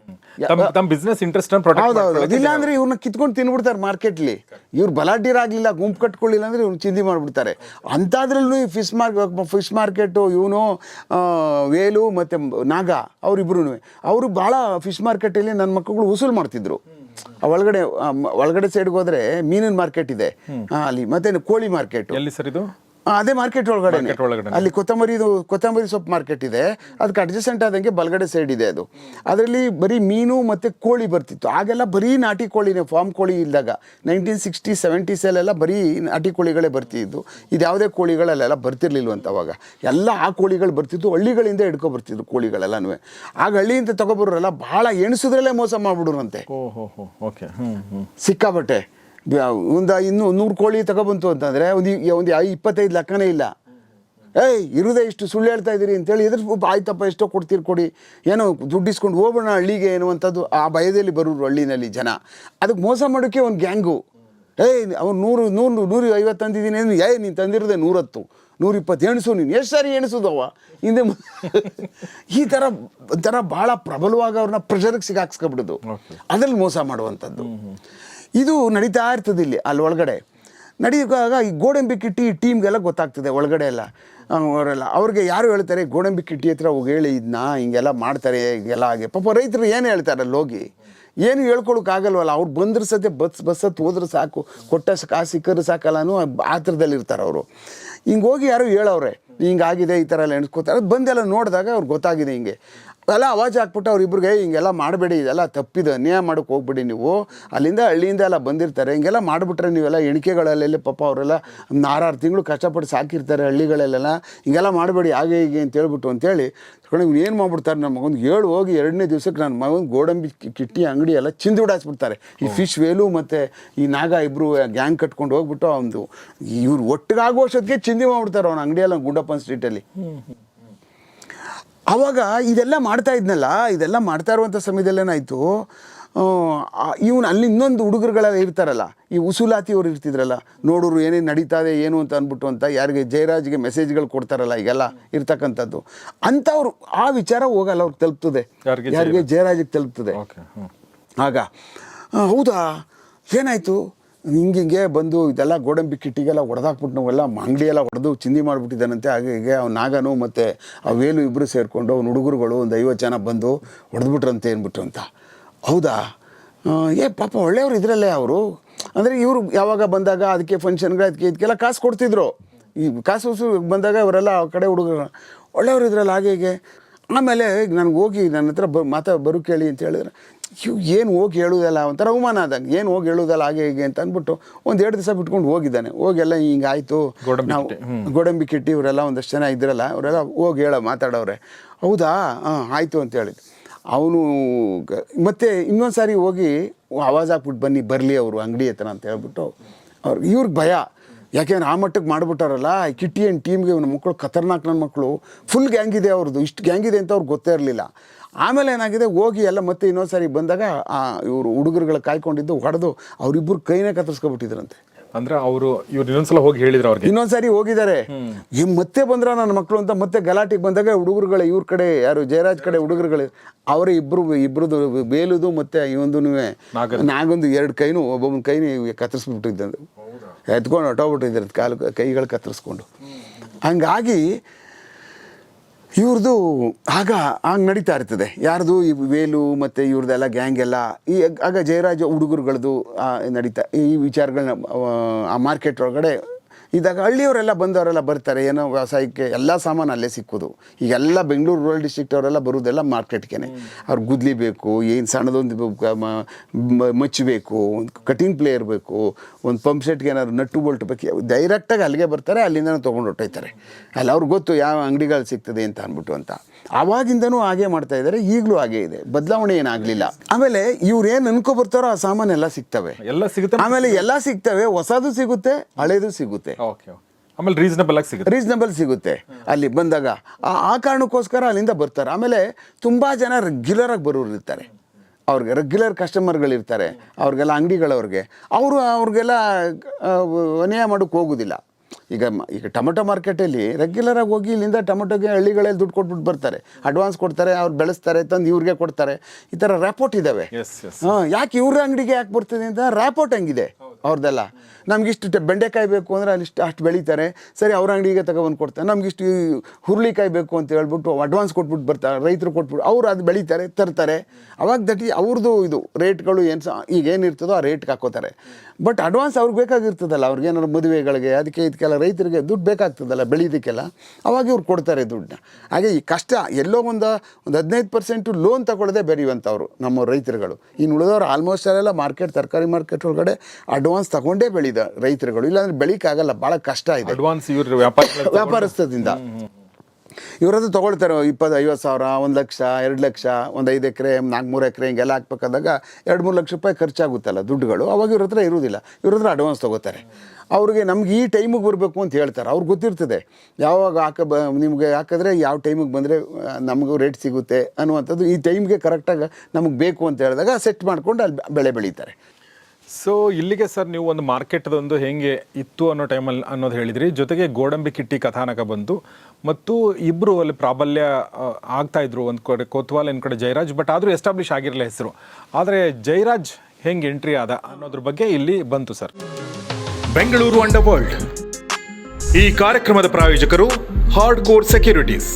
ತಮ್ಮ ಬಿಸ್ನೆಸ್ ಇಂಟ್ರೆಸ್ಟ್ ಹೌದೌದು. ಇಲ್ಲ ಅಂದ್ರೆ ಇವ್ರನ್ನ ಕಿತ್ಕೊಂಡು ತಿನ್ಬಿಡ್ತಾರೆ ಮಾರ್ಕೆಟ್ಲಿ ಇವ್ರು ಬಲಾಢ್ಯರಾಗಲಿಲ್ಲ ಗುಂಪು ಕಟ್ಕೊಳ್ಳಿಲ್ಲ ಅಂದ್ರೆ ಇವ್ರು ಚಿಂದಿ ಮಾಡ್ಬಿಡ್ತಾರೆ. ಅಂಥದ್ರಲ್ಲೂ ಈ ಫಿಶ್ ಮಾರ್ಕ್ ಫಿಶ್ ಮಾರ್ಕೆಟು ಇವನು ವೇಲು ಮತ್ತು ನಾಗ ಅವರಿಬ್ರು ಅವರು ಭಾಳ ಫಿಶ್ ಮಾರ್ಕೆಟಲ್ಲಿ ನನ್ನ ಮಕ್ಕಳು ವಸೂಲು ಮಾಡ್ತಿದ್ರು. ಒಳಗಡೆ ಒಳಗಡೆ ಸೈಡ್ಗೆ ಹೋದ್ರೆ ಮೀನಿನ ಮಾರ್ಕೆಟ್ ಇದೆ. ಅಲ್ಲಿ ಮತ್ತೆ ಕೋಳಿ ಮಾರ್ಕೆಟ್ ಎಲ್ಲಿ ಸರ್ ಇದು? ಅದೇ ಮಾರ್ಕೆಟ್ ಒಳಗಡೆ Market ಒಳಗಡೆನೆ. ಅಲ್ಲಿ ಕೊತ್ತಂಬರಿದು ಕೊತ್ತಂಬರಿ ಸೊಪ್ಪು ಮಾರ್ಕೆಟ್ ಇದೆ. ಅದಕ್ಕೆ ಅಡ್ಜಸ್ಟೆಂಟ್ ಆದಂಗೆ ಬಲಗಡೆ ಸೈಡ್ ಇದೆ ಅದು. ಅದರಲ್ಲಿ ಬರೀ ಮೀನು ಮತ್ತು ಕೋಳಿ ಬರ್ತಿತ್ತು. ಆಗೆಲ್ಲ ಬರೀ ನಾಟಿ ಕೋಳಿನೇ ಫಾರ್ಮ್ ಕೋಳಿ ಇದ್ದಾಗ ನೈನ್ಟೀನ್ ಸಿಕ್ಸ್ಟಿ ಸೆವೆಂಟೀಸಲ್ಲೆಲ್ಲ ಬರೀ ನಾಟಿ ಕೋಳಿಗಳೇ ಬರ್ತಿದ್ದು. ಇದು ಯಾವುದೇ ಕೋಳಿಗಳಲ್ಲೆಲ್ಲ ಬರ್ತಿರ್ಲಿಲ್ವಂತ ಅವಾಗ. ಎಲ್ಲ ಆ ಕೋಳಿಗಳು ಬರ್ತಿತ್ತು. ಹಳ್ಳಿಗಳಿಂದ ಹಿಡ್ಕೊ ಬರ್ತಿದ್ರು ಕೋಳಿಗಳೆಲ್ಲನೂ ಆಗ ಹಳ್ಳಿಯಿಂದ ತಗೊಬರೋರೆಲ್ಲ ಭಾಳ ಎಣಿಸಿದ್ರಲ್ಲೇ ಮೋಸ ಮಾಡ್ಬಿಡೋರಂತೆ. ಓ ಹೋ ಹೋ ಓಕೆ ಸಿಕ್ಕಾಬಟ್ಟೆ ಒಂದು ಇನ್ನೂ ನೂರು ಕೋಳಿ ತಗೊಬಂತು ಅಂತಂದರೆ ಒಂದು ಒಂದು ಇಪ್ಪತ್ತೈದು ಲೆಕ್ಕನೇ ಇಲ್ಲ. ಏಯ್ ಇರುದೇ ಇಷ್ಟು ಸುಳ್ಳು ಹೇಳ್ತಾ ಇದ್ದೀರಿ ಅಂತೇಳಿ ಎದುರು ಆಯ್ತಪ್ಪ ಎಷ್ಟೋ ಕೊಡ್ತೀರಿ ಕೊಡಿ. ಏನೋ ದುಡ್ಡಿಸ್ಕೊಂಡು ಹೋಗೋಣ ಹಳ್ಳಿಗೆ ಅನ್ನುವಂಥದ್ದು ಆ ಭಯದಲ್ಲಿ ಬರೋರು ಹಳ್ಳಿನಲ್ಲಿ ಜನ. ಅದಕ್ಕೆ ಮೋಸ ಮಾಡೋಕ್ಕೆ ಒಂದು ಗ್ಯಾಂಗು. ಏಯ್ ಅವ್ನು ನೂರು ನೂರು ನೂರು ಐವತ್ತು ತಂದಿದ್ದೀನಿ ಏನು ಏಯ್ ನೀನು ತಂದಿರೋದೆ ನೂರತ್ತು. ನೂರಿಪ್ಪತ್ತು ಎಣಿಸು ನೀನು. ಎಷ್ಟು ಸಾರಿ ಎಣಿಸೋದು ಅವ ಹಿಂದೆ ಈ ಥರ ಒಂಥರ ಭಾಳ ಪ್ರಬಲವಾಗಿ ಅವ್ರನ್ನ ಪ್ರೆಷರ್ಗೆ ಸಿಗಾಕ್ಸ್ಕೊಬಿಡೋದು. ಅದ್ರಲ್ಲಿ ಮೋಸ ಮಾಡುವಂಥದ್ದು. ಇದು ನಡೀತಾ ಇರ್ತದೆ ಇಲ್ಲಿ, ಅಲ್ಲಿ ಒಳಗಡೆ. ನಡೆಯುವಾಗ ಈ ಗೋಡಂಬಿ ಕಿಟ್ಟಿ ಟೀಮ್ಗೆಲ್ಲ ಗೊತ್ತಾಗ್ತದೆ ಒಳಗಡೆ ಎಲ್ಲ. ಅವರೆಲ್ಲ, ಅವ್ರಿಗೆ ಯಾರು ಹೇಳ್ತಾರೆ, ಗೋಡಂಬಿ ಕಿಟ್ಟಿ ಹತ್ರ ಹೋಗಿ ಹೇಳಿ ಇದನ್ನ ಹಿಂಗೆಲ್ಲ ಮಾಡ್ತಾರೆ, ಹೀಗೆಲ್ಲ ಹಾಗೆ ಪಾಪ ರೈತರು ಏನು ಹೇಳ್ತಾರೆ ಅಲ್ಲಿ ಹೋಗಿ? ಏನು ಹೇಳ್ಕೊಳಕ್ಕಾಗಲ್ವಲ್ಲ ಅವ್ರು ಬಂದ್ರೆ ಸದ್ಯ ಬಸ್ ಬಸ್ ಹತ್ತು ಹೋದ್ರೆ ಸಾಕು, ಕೊಟ್ಟ ಕಾಸು ಸಿಕ್ಕರೆ ಸಾಕಲ್ಲನೂ ಆ ಥರದಲ್ಲಿ ಇರ್ತಾರೆ ಅವರು. ಹಿಂಗೆ ಹೋಗಿ ಯಾರು ಹೇಳವ್ರೆ ಹಿಂಗಾಗಿದೆ ಈ ಥರ ಎಲ್ಲ ಎಣಿಸ್ಕೋತಾರೆ. ಅದು ಬಂದೆಲ್ಲ ನೋಡಿದಾಗ ಅವ್ರಿಗೆ ಗೊತ್ತಾಗಿದೆ ಹಿಂಗೆ. ಎಲ್ಲ ಅವಾಜ್ ಹಾಕ್ಬಿಟ್ಟು ಅವ್ರಿಬ್ರಿಗೆ ಹಿಂಗೆಲ್ಲ ಮಾಡಬೇಡಿ ಇದೆಲ್ಲ ತಪ್ಪಿದೆ ಅನ್ಯಾಯ ಮಾಡೋಕೆ ಹೋಗ್ಬೇಡಿ ನೀವು. ಅಲ್ಲಿಂದ ಹಳ್ಳಿಯಿಂದ ಎಲ್ಲ ಬಂದಿರ್ತಾರೆ. ಹಿಂಗೆಲ್ಲ ಮಾಡಿಬಿಟ್ರೆ ನೀವೆಲ್ಲ ಎಣಿಕೆಗಳಲ್ಲೆಲ್ಲ ಪಾಪ ಅವರೆಲ್ಲ ಒಂದು ಆರಾರು ತಿಂಗಳು ಕಷ್ಟಪಟ್ಟು ಸಾಕಿರ್ತಾರೆ ಹಳ್ಳಿಗಳಲ್ಲೆಲ್ಲ. ಹಿಂಗೆಲ್ಲ ಮಾಡಬೇಡಿ ಹಾಗೆ ಹೀಗೆ ಅಂತ ಹೇಳ್ಬಿಟ್ಟು ಅಂತೇಳಿ ಇವ್ನು ಏನು ಮಾಡ್ಬಿಡ್ತಾರೆ ನಮ್ಮ ಮಗಂದು ಹೇಳು ಹೋಗಿ ಎರಡನೇ ದಿವ್ಸಕ್ಕೆ ನನ್ನ ಮಗನ ಗೋಡಂಬಿ ಕಿಟ್ಟಿ ಅಂಗಡಿ ಎಲ್ಲ ಚಿಂದು ಬಿಡಾಸ್ಬಿಡ್ತಾರೆ ಈ ಫಿಶ್ ವೇಲು ಮತ್ತು ಈ ನಾಗ ಇಬ್ಬರು ಗ್ಯಾಂಗ್ ಕಟ್ಕೊಂಡು ಹೋಗ್ಬಿಟ್ಟು ಅವನು ಇವ್ರು ಒಟ್ಟಿಗಾಗುವಷ್ಟೊತ್ತಿಗೆ ಚಿಂದಿ ಮಾಡ್ಬಿಡ್ತಾರೆ ಅವ್ನ ಅಂಗಡಿಯೆಲ್ಲ ಗುಂಡಪ್ಪನ ಸ್ಟ್ರೀಟಲ್ಲಿ ಆವಾಗ ಇದೆಲ್ಲ ಮಾಡ್ತಾ ಇದ್ನಲ್ಲ ಇದೆಲ್ಲ ಮಾಡ್ತಾ ಇರುವಂಥ ಸಮಯದಲ್ಲೇನಾಯಿತು ಇವನು ಅಲ್ಲಿ ಇನ್ನೊಂದು ಹುಡುಗರುಗಳೆಲ್ಲ ಇರ್ತಾರಲ್ಲ ಈ ಉಸುಲಾತಿ ಅವ್ರು ಇರ್ತಿದ್ರಲ್ಲ ನೋಡೋರು ಏನೇನು ನಡೀತಾ ಇದೆ ಏನು ಅಂತ ಅಂದ್ಬಿಟ್ಟು ಅಂತ ಯಾರಿಗೆ ಜಯರಾಜ್ಗೆ ಮೆಸೇಜ್ಗಳು ಕೊಡ್ತಾರಲ್ಲ ಈಗೆಲ್ಲ ಇರ್ತಕ್ಕಂಥದ್ದು. ಅಂಥವ್ರು ಆ ವಿಚಾರ ಹೋಗಲ್ಲ ಅವ್ರಿಗೆ ತಲುಪ್ತದೆ. ಯಾರಿಗೆ ಜಯರಾಜಿಗೆ ತಲುಪ್ತದೆ. ಆಗ ಹೌದಾ? ಏನಾಯಿತು? ಹಿಂಗೆ ಹಿಂಗೆ ಬಂದು ಇದೆಲ್ಲ ಗೋಡಂಬಿ ಕಿಟ್ಟಿಗೆಲ್ಲ ಹೊಡೆದಾಕ್ಬಿಟ್ಟು ನಾವೆಲ್ಲ ಅಂಗಡಿ ಎಲ್ಲ ಹೊಡೆದು ಚಿಂದಿ ಮಾಡಿಬಿಟ್ಟಿದ್ದಾನಂತೆ. ಹಾಗೆ ಹೀಗೆ ಅವ್ನು ನಾಗನು ಮತ್ತು ಆ ವೇಲು ಇಬ್ಬರು ಸೇರಿಕೊಂಡು ಅವ್ನ ಹುಡುಗರುಗಳು ಒಂದು ಐವತ್ತು ಜನ ಬಂದು ಹೊಡೆದ್ಬಿಟ್ರಂತೆ ಏನ್ಬಿಟ್ರು ಅಂತ. ಹೌದಾ? ಏ ಪಾಪ ಒಳ್ಳೆಯವ್ರು ಇದ್ರಲ್ಲೇ ಅವರು. ಅಂದರೆ ಇವರು ಯಾವಾಗ ಬಂದಾಗ ಅದಕ್ಕೆ ಫಂಕ್ಷನ್ಗಳು ಅದಕ್ಕೆ ಇದಕ್ಕೆಲ್ಲ ಕಾಸು ಕೊಡ್ತಿದ್ರು. ಈ ಕಾಸು ಬಂದಾಗ ಇವರೆಲ್ಲ ಆ ಕಡೆ ಹುಡುಗರು ಒಳ್ಳೆಯವರು ಇದ್ರಲ್ಲ ಹಾಗೆ ಹೀಗೆ. ಆಮೇಲೆ ನನಗೆ ಹೋಗಿ ನನ್ನ ಹತ್ರ ಬ ಮಾತಾ ಬರು ಕೇಳಿ ಅಂತ ಹೇಳಿದ್ರೆ ಇವ್ ಏನು ಹೋಗಿ ಹೇಳೋದಲ್ಲ ಒಂಥರ ಅವಮಾನ ಆದಂಗೆ ಏನು ಹೋಗಿ ಹೇಳೋದಲ್ಲ ಹಾಗೆ ಹೀಗೆ ಅಂತ ಅಂದ್ಬಿಟ್ಟು ಒಂದು ಎರಡು ದಿವಸ ಬಿಟ್ಕೊಂಡು ಹೋಗಿದ್ದಾನೆ. ಹೋಗಿ ಎಲ್ಲ ಹಿಂಗೆ ಆಯಿತು. ಗೋಡಂಬಿ ನಾವು ಗೋಡಂಬಿ ಕಿಟ್ಟಿ ಇವರೆಲ್ಲ ಒಂದಷ್ಟು ಜನ ಇದ್ರಲ್ಲ ಅವರೆಲ್ಲ ಹೋಗಿ ಹೇಳ ಮಾತಾಡೋರೆ ಹೌದಾ? ಹಾಂ ಆಯಿತು ಅಂತ ಹೇಳಿದ್ರು ಅವನು ಮತ್ತೆ ಇನ್ನೊಂದು ಸಾರಿ ಹೋಗಿ ಆವಾಜ್ ಹಾಕ್ಬಿಟ್ಟು ಬನ್ನಿ ಬರಲಿ ಅವರು ಅಂಗಡಿ ಹತ್ರ ಅಂತ ಹೇಳ್ಬಿಟ್ಟು ಅವ್ರು ಇವ್ರಿಗೆ ಭಯ. ಯಾಕೆಂದ್ರೆ ಆ ಮಟ್ಟಕ್ಕೆ ಮಾಡಿಬಿಟ್ಟಾರಲ್ಲ ಕಿಟ್ಟಿ ಏನು ಟೀಮ್ಗೆ ಇವನ ಮಕ್ಕಳು ಖತರ್ನಾಕ್ ನನ್ನ ಮಕ್ಕಳು ಫುಲ್ ಗ್ಯಾಂಗ್ ಇದೆ ಅವ್ರದ್ದು ಇಷ್ಟು ಗ್ಯಾಂಗ್ ಇದೆ ಅಂತ ಅವ್ರಿಗೆ ಗೊತ್ತೇ ಇರಲಿಲ್ಲ. ಆಮೇಲೆ ಏನಾಗಿದೆ ಹೋಗಿ ಎಲ್ಲ ಮತ್ತೆ ಇನ್ನೊಂದು ಸಾರಿ ಬಂದಾಗ ಆ ಇವರು ಹುಡುಗರುಗಳ ಕಾಯ್ಕೊಂಡಿದ್ದು ಹೊಡೆದು ಅವರಿಬ್ಬರು ಕೈನೇ ಕತ್ತರಿಸ್ಕೊಬಿಟ್ಟಿದ್ರಂತೆ. ಅಂದ್ರೆ ಅವರು ಇವ್ರು ಇನ್ನೊಂದ್ಸಲ ಹೋಗಿ ಹೇಳಿದ್ರು ಅವ್ರಿಗೆ. ಇನ್ನೊಂದ್ಸಾರಿ ಹೋಗಿದ್ದಾರೆ. ಈ ಮತ್ತೆ ಬಂದ್ರ ನನ್ನ ಮಕ್ಕಳು ಅಂತ ಮತ್ತೆ ಗಲಾಟೆಗೆ ಬಂದಾಗ ಹುಡುಗರುಗಳ ಇವ್ರ ಕಡೆ ಯಾರು ಜಯರಾಜ್ ಕಡೆ ಹುಡುಗರುಗಳು ಅವರೇ ಇಬ್ರು ಇಬ್ರದ್ದು ಬೇಲುದು ಮತ್ತೆ ಇವೊಂದು ನಾಗದು. ನಾಗೊಂದು ಎರಡು ಕೈನು ಒಬ್ಬೊಬ್ಬನ ಕೈನು ಕತ್ತರಿಸ್ಬಿಟ್ಟಿದ್ದಂದು ಎತ್ಕೊಂಡು ಹೊಟ್ಟೋಗ್ಬಿಟ್ಟಿದ್ದಾರೆ ಕಾಲು ಕೈಗಳು ಕತ್ತರಿಸ್ಕೊಂಡು. ಹಂಗಾಗಿ ಇವ್ರದ್ದು ಆಗ ಹಂಗೆ ನಡೀತಾ ಇರ್ತದೆ. ಯಾರ್ದು ಈ ವೇಲು ಮತ್ತು ಇವ್ರದ್ದೆಲ್ಲ ಗ್ಯಾಂಗ್ ಎಲ್ಲ, ಈ ಆಗ ಜಯರಾಜ ಹುಡುಗರುಗಳದ್ದು ನಡೀತಾ, ಈ ವಿಚಾರಗಳನ್ನ ಆ ಮಾರ್ಕೆಟ್ ಒಳಗಡೆ ಇದಾಗ ಹಳ್ಳಿಯವರೆಲ್ಲ ಬಂದವರೆಲ್ಲ ಬರ್ತಾರೆ. ಏನೋ ವ್ಯವಸಾಯಕ್ಕೆ ಎಲ್ಲ ಸಾಮಾನು ಅಲ್ಲೇ ಸಿಕ್ಕೋದು. ಈಗೆಲ್ಲ ಬೆಂಗಳೂರು ರೂರಲ್ ಡಿಸ್ಟ್ರಿಕ್ಟ್ ಅವರೆಲ್ಲ ಬರೋದೆಲ್ಲ ಮಾರ್ಕೆಟ್ಗೆ ಅವ್ರು ಗುದ್ಲಿ ಬೇಕು ಏನು ಸಣ್ಣದೊಂದು ಮಚ್ಚು ಬೇಕು ಒಂದು ಕಟಿಂಗ್ ಪ್ಲೇಯರ್ ಬೇಕು ಒಂದು ಪಂಪ್ ಸೆಟ್ಗೆ ಏನಾದ್ರು ನಟ್ಟು ಬೋಲ್ಟ್ ಬೇಕು. ಡೈರೆಕ್ಟಾಗಿ ಅಲ್ಲಿಗೆ ಬರ್ತಾರೆ ಅಲ್ಲಿಂದ ತೊಗೊಂಡು ಹೊಟ್ಟೋಯ್ತಾರೆ ಅಲ್ಲಿ ಅವ್ರಿಗೆ ಗೊತ್ತು ಯಾವ ಅಂಗಡಿಗಳು ಸಿಗ್ತದೆ ಅಂತ ಅಂದ್ಬಿಟ್ಟು ಅಂತ. ಆವಾಗಿಂದನೂ ಹಾಗೆ ಮಾಡ್ತಾ ಇದ್ದಾರೆ ಈಗಲೂ ಹಾಗೆ ಇದೆ. ಬದಲಾವಣೆ ಏನಾಗಲಿಲ್ಲ ಆಮೇಲೆ ಇವ್ರು ಏನು ಅನ್ಕೊ ಬರ್ತಾರೋ ಆ ಸಾಮಾನೆಲ್ಲ ಸಿಗ್ತವೆ. ಎಲ್ಲ ಸಿಗುತ್ತೆ. ಆಮೇಲೆ ಎಲ್ಲ ಸಿಗ್ತವೆ ಹೊಸದು ಸಿಗುತ್ತೆ ಹಳೇದು ಸಿಗುತ್ತೆ. ಓಕೆ ಆಮೇಲೆ ರೀಸನಬಲ್ ಆಗಿ ಸಿಗುತ್ತೆ. ರೀಸನಬಲ್ ಸಿಗುತ್ತೆ. ಅಲ್ಲಿ ಬಂದಾಗ ಆ ಆ ಕಾರಣಕ್ಕೋಸ್ಕರ ಅಲ್ಲಿಂದ ಬರ್ತಾರೆ. ಆಮೇಲೆ ತುಂಬ ಜನ ರೆಗ್ಯುಲರ್ ಆಗಿ ಬರೋರು ಇರ್ತಾರೆ. ಅವ್ರಿಗೆ ರೆಗ್ಯುಲರ್ ಕಸ್ಟಮರ್ಗಳಿರ್ತಾರೆ ಅವ್ರಿಗೆಲ್ಲ ಅಂಗಡಿಗಳವ್ರಿಗೆ ಅವರು ಅವ್ರಿಗೆಲ್ಲ ಅನ್ಯಾಯ ಮಾಡೋಕ್ಕೆ ಹೋಗೋದಿಲ್ಲ. ಈಗ ಈಗ ಟೊಮೊಟೊ ಮಾರ್ಕೆಟಲ್ಲಿ ರೆಗ್ಯುಲರ್ ಆಗಿ ಹೋಗಿ ಇಲ್ಲಿಂದ ಟೊಮೆಟೊಗೆ ಹಳ್ಳಿಗಳಲ್ಲಿ ದುಡ್ಡು ಕೊಟ್ಬಿಟ್ಟು ಬರ್ತಾರೆ. ಅಡ್ವಾನ್ಸ್ ಕೊಡ್ತಾರೆ ಅವ್ರು ಬೆಳೆಸ್ತಾರೆ ತಂದು ಇವ್ರಿಗೆ ಕೊಡ್ತಾರೆ. ಈ ಥರ ರ್ಯಾಪೋರ್ಟ್ ಇದ್ದಾವೆ ಹಾಂ ಯಾಕೆ ಇವ್ರ ಅಂಗಡಿಗೆ ಯಾಕೆ ಬರ್ತದೆ ಅಂತ ರ್ಯಾಪೋರ್ಟ್ ಹಂಗಿದೆ? ಅವ್ರದ್ದೆಲ್ಲ ನಮ್ಗಿಷ್ಟು ಬೆಂಡೆಕಾಯಿ ಬೇಕು ಅಂದರೆ ಅಲ್ಲಿಷ್ಟು ಅಷ್ಟು ಬೆಳೀತಾರೆ. ಸರಿ, ಅವ್ರ ಅಂಗಡಿಗೆ ತಗೊಬಂದು ಕೊಡ್ತಾರೆ. ನಮಗಿಷ್ಟು ಹುರುಳಿಕಾಯಿ ಬೇಕು ಅಂತ ಹೇಳ್ಬಿಟ್ಟು ಅಡ್ವಾನ್ಸ್ ಕೊಟ್ಬಿಟ್ಟು ಬರ್ತಾರೆ. ರೈತರು ಕೊಟ್ಬಿಟ್ಟು ಅವ್ರು ಅದು ಬೆಳೀತಾರೆ, ತರ್ತಾರೆ. ಅವಾಗ ದಟಿ ಅವ್ರದ್ದು ಇದು ರೇಟ್ಗಳು ಏನು ಸಹ ಈಗ ಏನಿರ್ತದೋ ಆ ರೇಟ್ಗೆ ಹಾಕೋತಾರೆ. ಬಟ್ ಅಡ್ವಾನ್ಸ್ ಅವ್ರಿಗೆ ಬೇಕಾಗಿರ್ತದಲ್ಲ, ಅವ್ರಿಗೆ ಏನಾದ್ರು ಮದುವೆಗಳಿಗೆ, ಅದಕ್ಕೆ ಇದಕ್ಕೆಲ್ಲ ರೈತರಿಗೆ ದುಡ್ಡು ಬೇಕಾಗ್ತದಲ್ಲ ಬೆಳೀದಕ್ಕೆಲ್ಲ ಅವಾಗ ಇವ್ರು ಕೊಡ್ತಾರೆ ದುಡ್ಡನ್ನ. ಹಾಗೆ ಈ ಕಷ್ಟ, ಎಲ್ಲೋ ಒಂದು ಒಂದು ಹದಿನೈದು ಪರ್ಸೆಂಟು ಲೋನ್ ತಗೊಳ್ಳೋದೇ ಬೆರೆಯುವಂಥವ್ರು ನಮ್ಮ ರೈತರುಗಳು. ಇನ್ನು ಉಳಿದವರು ಆಲ್ಮೋಸ್ಟ್ ಅಲ್ಲೆಲ್ಲ ಮಾರ್ಕೆಟ್ ತರಕಾರಿ ಮಾರ್ಕೆಟ್ ಒಳಗಡೆ ಅಡ್ವಾನ್ಸ್ ತಗೊಂಡೇ ಬೆಳೀದ ರೈತರುಗಳು. ಇಲ್ಲಾಂದ್ರೆ ಬೆಳಿಕ್ಕಾಗಲ್ಲ ಭಾಳ ಕಷ್ಟ ಇದೆ. ಅಡ್ವಾನ್ಸ್ ಇವ್ರ ವ್ಯಾಪಾರ ವ್ಯಾಪಾರಸ್ಥದಿಂದ. ಇವರದ್ದು ತೊಗೊಳ್ತಾರೆ ಇಪ್ಪತ್ತು ಐವತ್ತು ಸಾವಿರ ಒಂದು ಲಕ್ಷ ಎರಡು ಲಕ್ಷ ಒಂದು ಐದು ಎಕರೆ ನಾಲ್ಕು ಮೂರು ಎಕರೆ ಹಿಂಗೆಲ್ಲ ಹಾಕ್ಬೇಕಾದಾಗ ಎರಡು ಮೂರು ಲಕ್ಷ ರೂಪಾಯಿ ಖರ್ಚಾಗುತ್ತಲ್ಲ ದುಡ್ಡುಗಳು. ಅವಾಗ ಇವ್ರ ಹತ್ರ ಇರುವುದಿಲ್ಲ. ಇವ್ರ ಹತ್ರ ಅಡ್ವಾನ್ಸ್ ತೊಗೋತಾರೆ. ಅವ್ರಿಗೆ ನಮ್ಗೆ ಈ ಟೈಮಿಗೆ ಬರಬೇಕು ಅಂತ ಹೇಳ್ತಾರೆ. ಅವ್ರಿಗೆ ಗೊತ್ತಿರ್ತದೆ ಯಾವಾಗ ಹಾಕ ಬ ನಿಮಗೆ ಹಾಕಿದ್ರೆ ಯಾವ ಟೈಮಿಗೆ ಬಂದರೆ ನಮಗೂ ರೇಟ್ ಸಿಗುತ್ತೆ ಅನ್ನುವಂಥದ್ದು ಈ ಟೈಮ್ಗೆ ಕರೆಕ್ಟಾಗಿ ನಮಗೆ ಬೇಕು ಅಂತ ಹೇಳಿದಾಗ ಸೆಟ್ ಮಾಡ್ಕೊಂಡು ಅಲ್ಲಿ ಬೆಳೆ ಬೆಳೀತಾರೆ. ಸೊ ಇಲ್ಲಿಗೆ ಸರ್ ನೀವು ಒಂದು ಮಾರ್ಕೆಟ್ದೊಂದು ಹೆಂಗೆ ಇತ್ತು ಅನ್ನೋ ಟೈಮಲ್ಲಿ ಅನ್ನೋದು ಹೇಳಿದ್ರಿ. ಜೊತೆಗೆ ಗೋಡಂಬಿ ಕಿಟ್ಟಿ ಕಥಾನಕ ಬಂತು. ಮತ್ತು ಇಬ್ಬರು ಅಲ್ಲಿ ಪ್ರಾಬಲ್ಯ ಆಗ್ತಾ ಇದ್ರು. ಒಂದು ಕಡೆ ಕೋತ್ವಾಲ್ ಒಂದು ಕಡೆ ಜಯರಾಜ್ ಬಟ್ ಆದರೂ ಎಸ್ಟಾಬ್ಲಿಷ್ ಆಗಿರಲಿಲ್ಲ ಹೆಸರು. ಆದರೆ ಜಯರಾಜ್ ಹೆಂಗೆ ಎಂಟ್ರಿ ಆದ ಅನ್ನೋದ್ರ ಬಗ್ಗೆ ಇಲ್ಲಿ ಬಂತು ಸರ್ ಬೆಂಗಳೂರು ಅಂಡರ್ ವರ್ಲ್ಡ್ ಈ ಕಾರ್ಯಕ್ರಮದ ಪ್ರಾಯೋಜಕರು ಹಾರ್ಡ್ ಕೋರ್ ಸೆಕ್ಯೂರಿಟೀಸ್